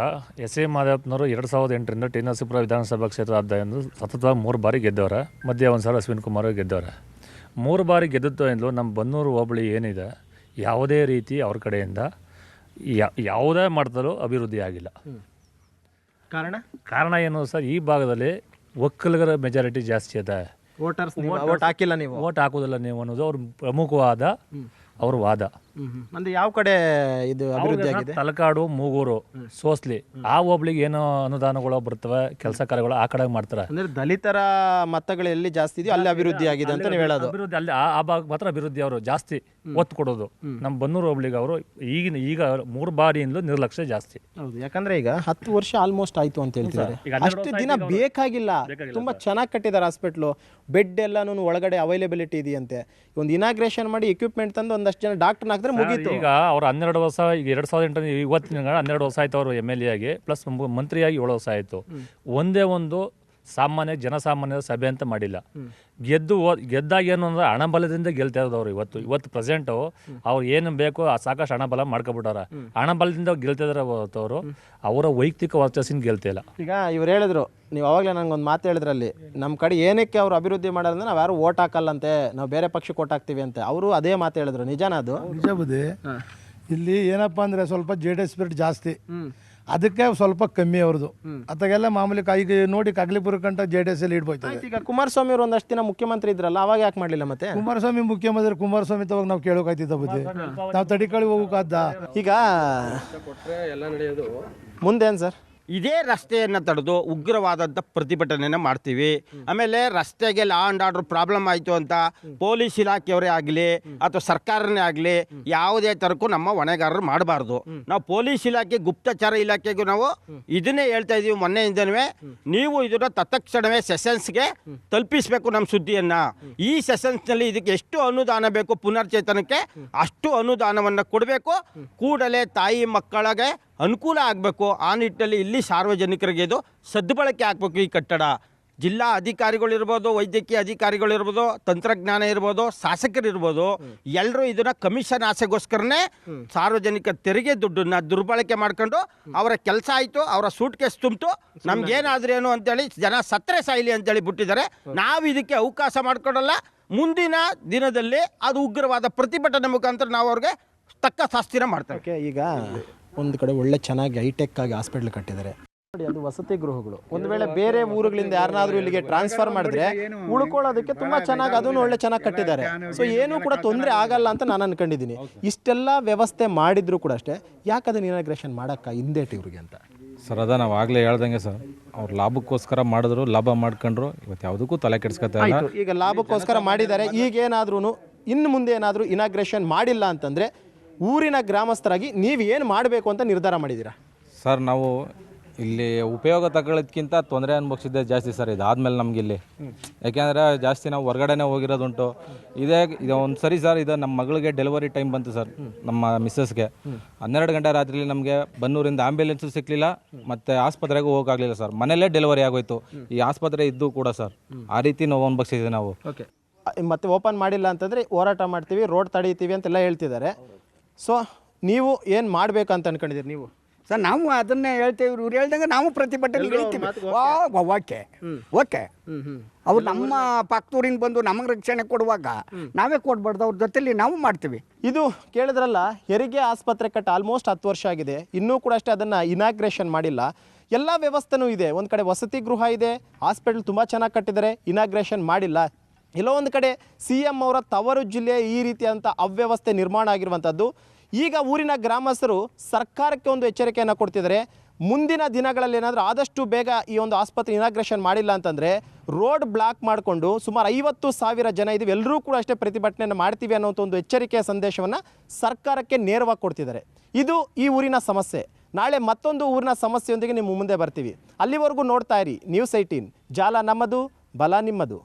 ಎಸ್ ಎ ಮಾದೇವಪ್ಪನವರು ಎರಡು ಸಾವಿರದ ಎಂಟರಿಂದ ಟಿ ನರಸೀಪುರ ವಿಧಾನಸಭಾ ಕ್ಷೇತ್ರ ಅಧ್ಯಯನ ಸತತವಾಗಿ ಮೂರು ಬಾರಿ ಗೆದ್ದವರ. ಮಧ್ಯೆ ಒಂದು ಸಲ ಅಶ್ವಿನ್ ಕುಮಾರ್ ಗೆದ್ದವರ. ಮೂರು ಬಾರಿ ಗೆದ್ದಿದ್ದೋ ನಮ್ಮ ಬನ್ನೂರು ಹೋಬಳಿ ಏನಿದೆ ಯಾವುದೇ ರೀತಿ ಅವ್ರ ಕಡೆಯಿಂದ ಯಾ- ಯಾವುದೇ ಮಟ್ಟದಲ್ಲೂ ಅಭಿವೃದ್ಧಿ ಆಗಿಲ್ಲ. ಕಾರಣ? ಕಾರಣ ಏನು ಸರ್ ಈ ಭಾಗದಲ್ಲಿ ಒಕ್ಕಲಿಗರ ಮೆಜಾರಿಟಿ ಜಾಸ್ತಿ ಅದ ವೋಟರ್ಸ್ ವೋಟ್ ಹಾಕಿಲ್ಲ ನೀವು. ಓಟ್ ಹಾಕೋದಿಲ್ಲ ನೀವು ಅನ್ನೋದು ಅವ್ರ ಪ್ರಮುಖವಾದ ಅವ್ರ ವಾದ. ಅಂದ್ರೆ ಯಾವ ಕಡೆ ಇದು ಅಭಿವೃದ್ಧಿ ಆಗಿದೆ? ತಲಕಾಡು ಮೂಗೂರು ಸೋಸ್ಲಿ ಆ ಹೋಬ್ಳಿಗೆ ಏನೋ ಅನುದಾನಗಳು ಬರ್ತವೆ ಕೆಲಸ ಕಾರ್ಯಗಳು ಆ ಕಡೆ ಮಾಡ್ತಾರೆ. ಅಂದ್ರೆ ದಲಿತರ ಮತಗಳು ಎಲ್ಲಿ ಜಾಸ್ತಿ ಇದೆಯೋ ಅಲ್ಲಿ ಅಭಿವೃದ್ಧಿ ಆಗಿದೆ ಅಂತ ನೀವು ಹೇಳೋದು. ಅಭಿವೃದ್ಧಿ ಅಲ್ಲಿ ಆ ಆ ಭಾಗ ಮಾತ್ರ ಅಭಿವೃದ್ಧಿ ಅವರು ಜಾಸ್ತಿ ಒತ್ತು ಕೊಡೋದು. ನಮ್ಮ ಬನ್ನೂರು ಹೋಬ್ಳಿಗೆ ಅವರು ಈಗಿನ ಈಗ ಮೂರು ಬಾರಿಯಿಂದಲೂ ನಿರ್ಲಕ್ಷ್ಯ ಜಾಸ್ತಿ. ಹೌದು. ಯಾಕಂದ್ರೆ ಈಗ ಹತ್ತು ವರ್ಷ ಆಲ್ಮೋಸ್ಟ್ ಆಯ್ತು ಅಂತ ಹೇಳ್ತಿದ್ದಾರೆ ಈಗ ಹನ್ನೆರಡು ಅಷ್ಟು ವರ್ಷ ದಿನ ಬೇಕಾಗಿಲ್ಲ. ತುಂಬಾ ಚೆನ್ನಾಗಿ ಕಟ್ಟಿದ್ದಾರೆ ಹಾಸ್ಪಿಟ್ಲು ಬೆಡ್ ಎಲ್ಲಾನು ಒಳಗಡೆ ಅವೈಲೇಬಿಲಿಟಿ ಇದೆಯಂತೆ. ಒಂದು ಇನಾಗ್ರೇಷನ್ ಮಾಡಿ ಎಕ್ವಿಪ್ಮೆಂಟ್ ತಂದು ಒಂದಷ್ಟು ಜನ ಡಾಕ್ಟರ್ ಹಾಕಿದ್ರೆ ಮುಗೀತು. ಈಗ ಅವ್ರು ಹನ್ನೆರಡು ವರ್ಷ ಈಗ ಎರಡು ಸಾವಿರದ ಎಂಟು ಇವತ್ತಿನ ಹನ್ನೆರಡು ವರ್ಷ ಆಯ್ತು ಅವರು ಎಂ ಎಲ್ ಎ ಆಗಿ ಪ್ಲಸ್ ಮಂತ್ರಿಯಾಗಿ ಏಳು ವರ್ಷ ಆಯಿತು. ಒಂದೇ ಒಂದು ಸಾಮಾನ್ಯ ಜನಸಾಮಾನ್ಯರ ಸಭೆ ಅಂತ ಮಾಡಿಲ್ಲ. ಗೆದ್ದು ಗೆದ್ದಾಗ ಏನು ಅಂದ್ರೆ ಹಣಬಲದಿಂದ ಗೆಲ್ತಾ ಇರೋದು ಅವ್ರು ಇವತ್ತು. ಇವತ್ತು ಪ್ರೆಸೆಂಟು ಅವ್ರು ಏನು ಬೇಕೋ ಆ ಸಾಕಷ್ಟು ಹಣಬಲ ಮಾಡ್ಕೊಬಿಟ್ಟಾರ. ಹಣಬಲದಿಂದ ಗೆಲ್ತಾ ಇದಾರೆ ಅವರು ಅವರ ವೈಯಕ್ತಿಕ ವರ್ಚಸ್ಸಿನ ಗೆಲ್ತಾ ಇಲ್ಲ. ಈಗ ಇವ್ರು ಹೇಳಿದ್ರು ನೀವು ಅವಾಗಲೇ ಒಂದು ಮಾತು ಹೇಳಿದ್ರಲ್ಲಿ ನಮ್ಮ ಕಡೆ ಏನಕ್ಕೆ ಅವ್ರು ಅಭಿವೃದ್ಧಿ ಮಾಡೋದಂದ್ರೆ ನಾವು ಯಾರು ಓಟ್ ಹಾಕಲ್ಲಂತೆ ನಾವು ಬೇರೆ ಪಕ್ಷಕ್ಕೆ ಓಟ್ ಹಾಕ್ತೀವಿ ಅಂತ. ಅವರು ಅದೇ ಮಾತು ಹೇಳಿದ್ರು. ನಿಜಾನ ಅದು? ನಿಜ ಬುದ್ಧಿ. ಇಲ್ಲಿ ಏನಪ್ಪ ಅಂದರೆ ಸ್ವಲ್ಪ ಜೆ ಡಿ ಎಸ್ ಸ್ಪಿರಿಟ್ ಜಾಸ್ತಿ. ಅದಕ್ಕೆ ಸ್ವಲ್ಪ ಕಮ್ಮಿ ಅವ್ರದ್ದು. ಅತ್ತಾಗೆಲ್ಲ ಮಾಮೂಲಿ ಕಾ- ಈಗ ನೋಡಿ ಕಗ್ಲಿಪುರ ಕಂಟ ಜೆ ಡಿ ಎಸ್ ಅಲ್ಲಿ ಇಡ್ಬೋದು ಈಗ ಕುಮಾರಸ್ವಾಮಿ ಅವರು ಒಂದಷ್ಟು ದಿನ ಮುಖ್ಯಮಂತ್ರಿ ಇದ್ರಲ್ಲ ಅವಾಗ ಯಾಕೆ ಮಾಡಲಿಲ್ಲ ಮತ್ತೆ? ಕುಮಾರಸ್ವಾಮಿ ಮುಖ್ಯಮಂತ್ರಿ ಕುಮಾರಸ್ವಾಮಿ ತವಾಗ ನಾವು ಕೇಳೋಕಾಯ್ತಿದ್ದ ಬುದ್ಧಿ. ನಾವು ತಡಿಕಳಿ ಹೋಗೋಕಾದ್ದ. ಈಗ ಮುಂದೇನು ಸರ್? ಇದೇ ರಸ್ತೆಯನ್ನು ತಡೆದು ಉಗ್ರವಾದಂಥ ಪ್ರತಿಭಟನೆಯನ್ನು ಮಾಡ್ತೀವಿ. ಆಮೇಲೆ ರಸ್ತೆಗೆ ಲಾ ಆ್ಯಂಡ್ ಆರ್ಡರ್ ಪ್ರಾಬ್ಲಮ್ ಆಯಿತು ಅಂತ ಪೊಲೀಸ್ ಇಲಾಖೆಯವರೇ ಆಗಲಿ ಅಥವಾ ಸರ್ಕಾರನೇ ಆಗಲಿ ಯಾವುದೇ ಥರಕ್ಕೂ ನಮ್ಮ ಹೊಣೆಗಾರರು ಮಾಡಬಾರ್ದು. ನಾವು ಪೊಲೀಸ್ ಇಲಾಖೆ ಗುಪ್ತಚರ ಇಲಾಖೆಗೂ ನಾವು ಇದನ್ನೇ ಹೇಳ್ತಾ ಇದ್ದೀವಿ ಮೊನ್ನೆಯಿಂದನೂ. ನೀವು ಇದನ್ನು ತತ್ಕ್ಷಣವೇ ಸೆಷನ್ಸ್ಗೆ ತಲುಪಿಸಬೇಕು ನಮ್ಮ ಸುದ್ದಿಯನ್ನು. ಈ ಸೆಷನ್ಸ್ನಲ್ಲಿ ಇದಕ್ಕೆ ಎಷ್ಟು ಅನುದಾನ ಬೇಕು ಪುನರ್ಚೇತನಕ್ಕೆ ಅಷ್ಟು ಅನುದಾನವನ್ನು ಕೊಡಬೇಕು. ಕೂಡಲೇ ತಾಯಿ ಮಕ್ಕಳಿಗೆ ಅನುಕೂಲ ಆಗಬೇಕು. ಆ ನಿಟ್ಟಿನಲ್ಲಿ ಇಲ್ಲಿ ಸಾರ್ವಜನಿಕರಿಗೆ ಇದು ಸದ್ಬಳಕೆ ಆಗಬೇಕು ಈ ಕಟ್ಟಡ. ಜಿಲ್ಲಾ ಅಧಿಕಾರಿಗಳಿರ್ಬೋದು ವೈದ್ಯಕೀಯ ಅಧಿಕಾರಿಗಳಿರ್ಬೋದು ತಂತ್ರಜ್ಞಾನ ಇರ್ಬೋದು ಶಾಸಕರಿರ್ಬೋದು ಎಲ್ಲರೂ ಇದನ್ನ ಕಮಿಷನ್ ಆಸೆಗೋಸ್ಕರನೇ ಸಾರ್ವಜನಿಕ ತೆರಿಗೆ ದುಡ್ಡನ್ನ ದುರ್ಬಳಕೆ ಮಾಡ್ಕೊಂಡು ಅವರ ಕೆಲಸ ಆಯಿತು ಅವರ ಸೂಟ್ ಕೇಸ್ ತುಂಬಿತು. ನಮ್ಗೇನಾದ್ರೇನು ಅಂತೇಳಿ ಜನ ಸತ್ತರೆ ಸಾಯಿಲಿ ಅಂತೇಳಿ ಬಿಟ್ಟಿದ್ದಾರೆ. ನಾವು ಇದಕ್ಕೆ ಅವಕಾಶ ಮಾಡ್ಕೊಡಲ್ಲ. ಮುಂದಿನ ದಿನದಲ್ಲಿ ಅದು ಉಗ್ರವಾದ ಪ್ರತಿಭಟನೆ ಮುಖಾಂತರ ನಾವು ಅವ್ರಿಗೆ ತಕ್ಕ ಶಾಸ್ತಿನ ಮಾಡ್ತೇವೆ. ಓಕೆ ಈಗ ಒಂದು ಕಡೆ ಒಳ್ಳೆ ಚೆನ್ನಾಗಿ ಹೈಟೆಕ್ ಆಗಿ ಹಾಸ್ಪಿಟ್ಲ್ ಕಟ್ಟಿದ್ದಾರೆ. ನೋಡಿ ಅದು ವಸತಿ ಗೃಹಗಳು. ಒಂದು ವೇಳೆ ಬೇರೆ ಊರುಗಳಿಂದ ಯಾರನ್ನಾದ್ರೂ ಇಲ್ಲಿಗೆ ಟ್ರಾನ್ಸ್ಫರ್ ಮಾಡಿದ್ರೆ ಉಳ್ಕೊಳ್ಳೋದಕ್ಕೆ ತುಂಬಾ ಚೆನ್ನಾಗಿ ಅದನ್ನು ಒಳ್ಳೆ ಚೆನ್ನಾಗಿ ಕಟ್ಟಿದ್ದಾರೆ. ಸೊ ಏನೂ ಕೂಡ ತೊಂದರೆ ಆಗಲ್ಲ ಅಂತ ನಾನು ಅನ್ಕೊಂಡಿದ್ದೀನಿ. ಇಷ್ಟೆಲ್ಲ ವ್ಯವಸ್ಥೆ ಮಾಡಿದ್ರು ಕೂಡ ಅಷ್ಟೇ. ಯಾಕೆ ಅದನ್ನ ಇನಾಗ್ರೇಷನ್ ಮಾಡಕ್ಕ ಹಿಂದೇಟ್ ಇವ್ರಿಗೆ ಅಂತ? ಸರ್ ಅದ ನಾವು ಆಗಲೇ ಹೇಳ್ದಂಗೆ ಸರ್ ಅವ್ರು ಲಾಭಕ್ಕೋಸ್ಕರ ಮಾಡಿದ್ರು ಲಾಭ ಮಾಡ್ಕೊಂಡ್ರು ಇವತ್ತು ಯಾವುದಕ್ಕೂ ತಲೆ ಕೆಡಿಸ್ಕೊತಾ ಇಲ್ಲ. ಈಗ ಲಾಭಕ್ಕೋಸ್ಕರ ಮಾಡಿದ್ದಾರೆ ಈಗ ಏನಾದ್ರೂ ಇನ್ನು ಮುಂದೆ ಏನಾದರೂ ಇನಾಗ್ರೇಷನ್ ಮಾಡಿಲ್ಲ ಅಂತಂದ್ರೆ ಊರಿನ ಗ್ರಾಮಸ್ಥರಾಗಿ ನೀವು ಏನು ಮಾಡಬೇಕು ಅಂತ ನಿರ್ಧಾರ ಮಾಡಿದ್ದೀರಾ? ಸರ್ ನಾವು ಇಲ್ಲಿ ಉಪಯೋಗ ತಗೊಳ್ಳೋದ್ಕಿಂತ ತೊಂದರೆ ಅನುಭವಿಸಿದ್ದೆ ಜಾಸ್ತಿ ಸರ್ ಇದಾದ್ಮೇಲೆ ನಮ್ಗೆ ಇಲ್ಲಿ ಯಾಕೆಂದರೆ ಜಾಸ್ತಿ ನಾವು ಹೊರಗಡೆನೇ ಹೋಗಿರೋದುಂಟು. ಇದೇ ಇದು ಒಂದು ಸರಿ ಸರ್ ಇದು ನಮ್ಮ ಮಗಳಿಗೆ ಡೆಲಿವರಿ ಟೈಮ್ ಬಂತು ಸರ್ ನಮ್ಮ ಮಿಸ್ಸಸ್ಗೆ ಹನ್ನೆರಡು ಗಂಟೆ ರಾತ್ರಿಲಿ ನಮಗೆ ಬನ್ನೂರಿಂದ ಆಂಬ್ಯುಲೆನ್ಸು ಸಿಕ್ಕಲಿಲ್ಲ ಮತ್ತು ಆಸ್ಪತ್ರೆಗೂ ಹೋಗೋಕ್ಕಾಗಲಿಲ್ಲ ಸರ್. ಮನೆಯಲ್ಲೇ ಡೆಲಿವರಿ ಆಗೋಯ್ತು. ಈ ಆಸ್ಪತ್ರೆ ಇದ್ದು ಕೂಡ ಸರ್ ಆ ರೀತಿ ನಾವು ಅನುಭವಿಸಿದ್ವಿ ನಾವು. ಓಕೆ. ಮತ್ತೆ ಓಪನ್ ಮಾಡಿಲ್ಲ ಅಂತಂದರೆ ಹೋರಾಟ ಮಾಡ್ತೀವಿ ರೋಡ್ ತಡೀತೀವಿ ಅಂತೆಲ್ಲ ಹೇಳ್ತಿದ್ದಾರೆ. ಸೊ ನೀವು ಏನು ಮಾಡಬೇಕು ಅಂತ ಅನ್ಕೊಂಡಿದ್ದೀರಿ ನೀವು? ಸರ್ ನಾವು ಅದನ್ನೇ ಹೇಳ್ತೇವೆ ಇವ್ರು ಹೇಳ್ದಂಗೆ ನಾವು ಪ್ರತಿಭಟನೆ ಹೇಳ್ತೀವಿ ಓಕೆ. ಓಕೆ. ಅವ್ರು ನಮ್ಮ ಪಕ್ಕದೂರಿಂದ ಬಂದು ನಮಗೆ ರಕ್ಷಣೆ ಕೊಡುವಾಗ ನಾವೇ ಕೊಡ್ಬಾರ್ದು ಅವ್ರ ಜೊತೆಯಲ್ಲಿ ನಾವು ಮಾಡ್ತೀವಿ. ಇದು ಕೇಳಿದ್ರಲ್ಲ ಹೆರಿಗೆ ಆಸ್ಪತ್ರೆ ಕಟ್ಟ ಆಲ್ಮೋಸ್ಟ್ ಹತ್ತು ವರ್ಷ ಆಗಿದೆ. ಇನ್ನೂ ಕೂಡ ಅಷ್ಟೇ ಅದನ್ನು ಇನಾಗ್ರೇಷನ್ ಮಾಡಿಲ್ಲ. ಎಲ್ಲ ವ್ಯವಸ್ಥೆನೂ ಇದೆ. ಒಂದು ಕಡೆ ವಸತಿ ಗೃಹ ಇದೆ ಹಾಸ್ಪಿಟಲ್ ತುಂಬ ಚೆನ್ನಾಗಿ ಕಟ್ಟಿದ್ದಾರೆ ಇನಾಗ್ರೇಷನ್ ಮಾಡಿಲ್ಲ. ಎಲ್ಲೋ ಒಂದು ಕಡೆ ಸಿ ಎಂ ಅವರ ತವರು ಜಿಲ್ಲೆ ಈ ರೀತಿಯಾದಂಥ ಅವ್ಯವಸ್ಥೆ ನಿರ್ಮಾಣ ಆಗಿರುವಂಥದ್ದು. ಈಗ ಊರಿನ ಗ್ರಾಮಸ್ಥರು ಸರ್ಕಾರಕ್ಕೆ ಒಂದು ಎಚ್ಚರಿಕೆಯನ್ನು ಕೊಡ್ತಿದ್ದಾರೆ. ಮುಂದಿನ ದಿನಗಳಲ್ಲಿ ಏನಾದರೂ ಆದಷ್ಟು ಬೇಗ ಈ ಒಂದು ಆಸ್ಪತ್ರೆ ಇನಾಗ್ರೇಷನ್ ಮಾಡಿಲ್ಲ ಅಂತಂದರೆ ರೋಡ್ ಬ್ಲಾಕ್ ಮಾಡಿಕೊಂಡು ಸುಮಾರು ಐವತ್ತು ಸಾವಿರ ಜನ ಇದ್ದೀವಿ. ಎಲ್ಲರೂ ಕೂಡ ಅಷ್ಟೇ ಪ್ರತಿಭಟನೆಯನ್ನು ಮಾಡ್ತೀವಿ ಅನ್ನೋಂಥ ಒಂದು ಎಚ್ಚರಿಕೆಯ ಸಂದೇಶವನ್ನು ಸರ್ಕಾರಕ್ಕೆ ನೇರವಾಗಿ ಕೊಡ್ತಿದ್ದಾರೆ. ಇದು ಈ ಊರಿನ ಸಮಸ್ಯೆ. ನಾಳೆ ಮತ್ತೊಂದು ಊರಿನ ಸಮಸ್ಯೆಯೊಂದಿಗೆ ನಿಮ್ಮ ಮುಂದೆ ಬರ್ತೀವಿ. ಅಲ್ಲಿವರೆಗೂ ನೋಡ್ತಾ ಇರಿ. ನ್ಯೂಸ್ ಏಯ್ಟೀನ್ ಜಾಲ ನಮ್ಮದು, ಬಲ ನಿಮ್ಮದು.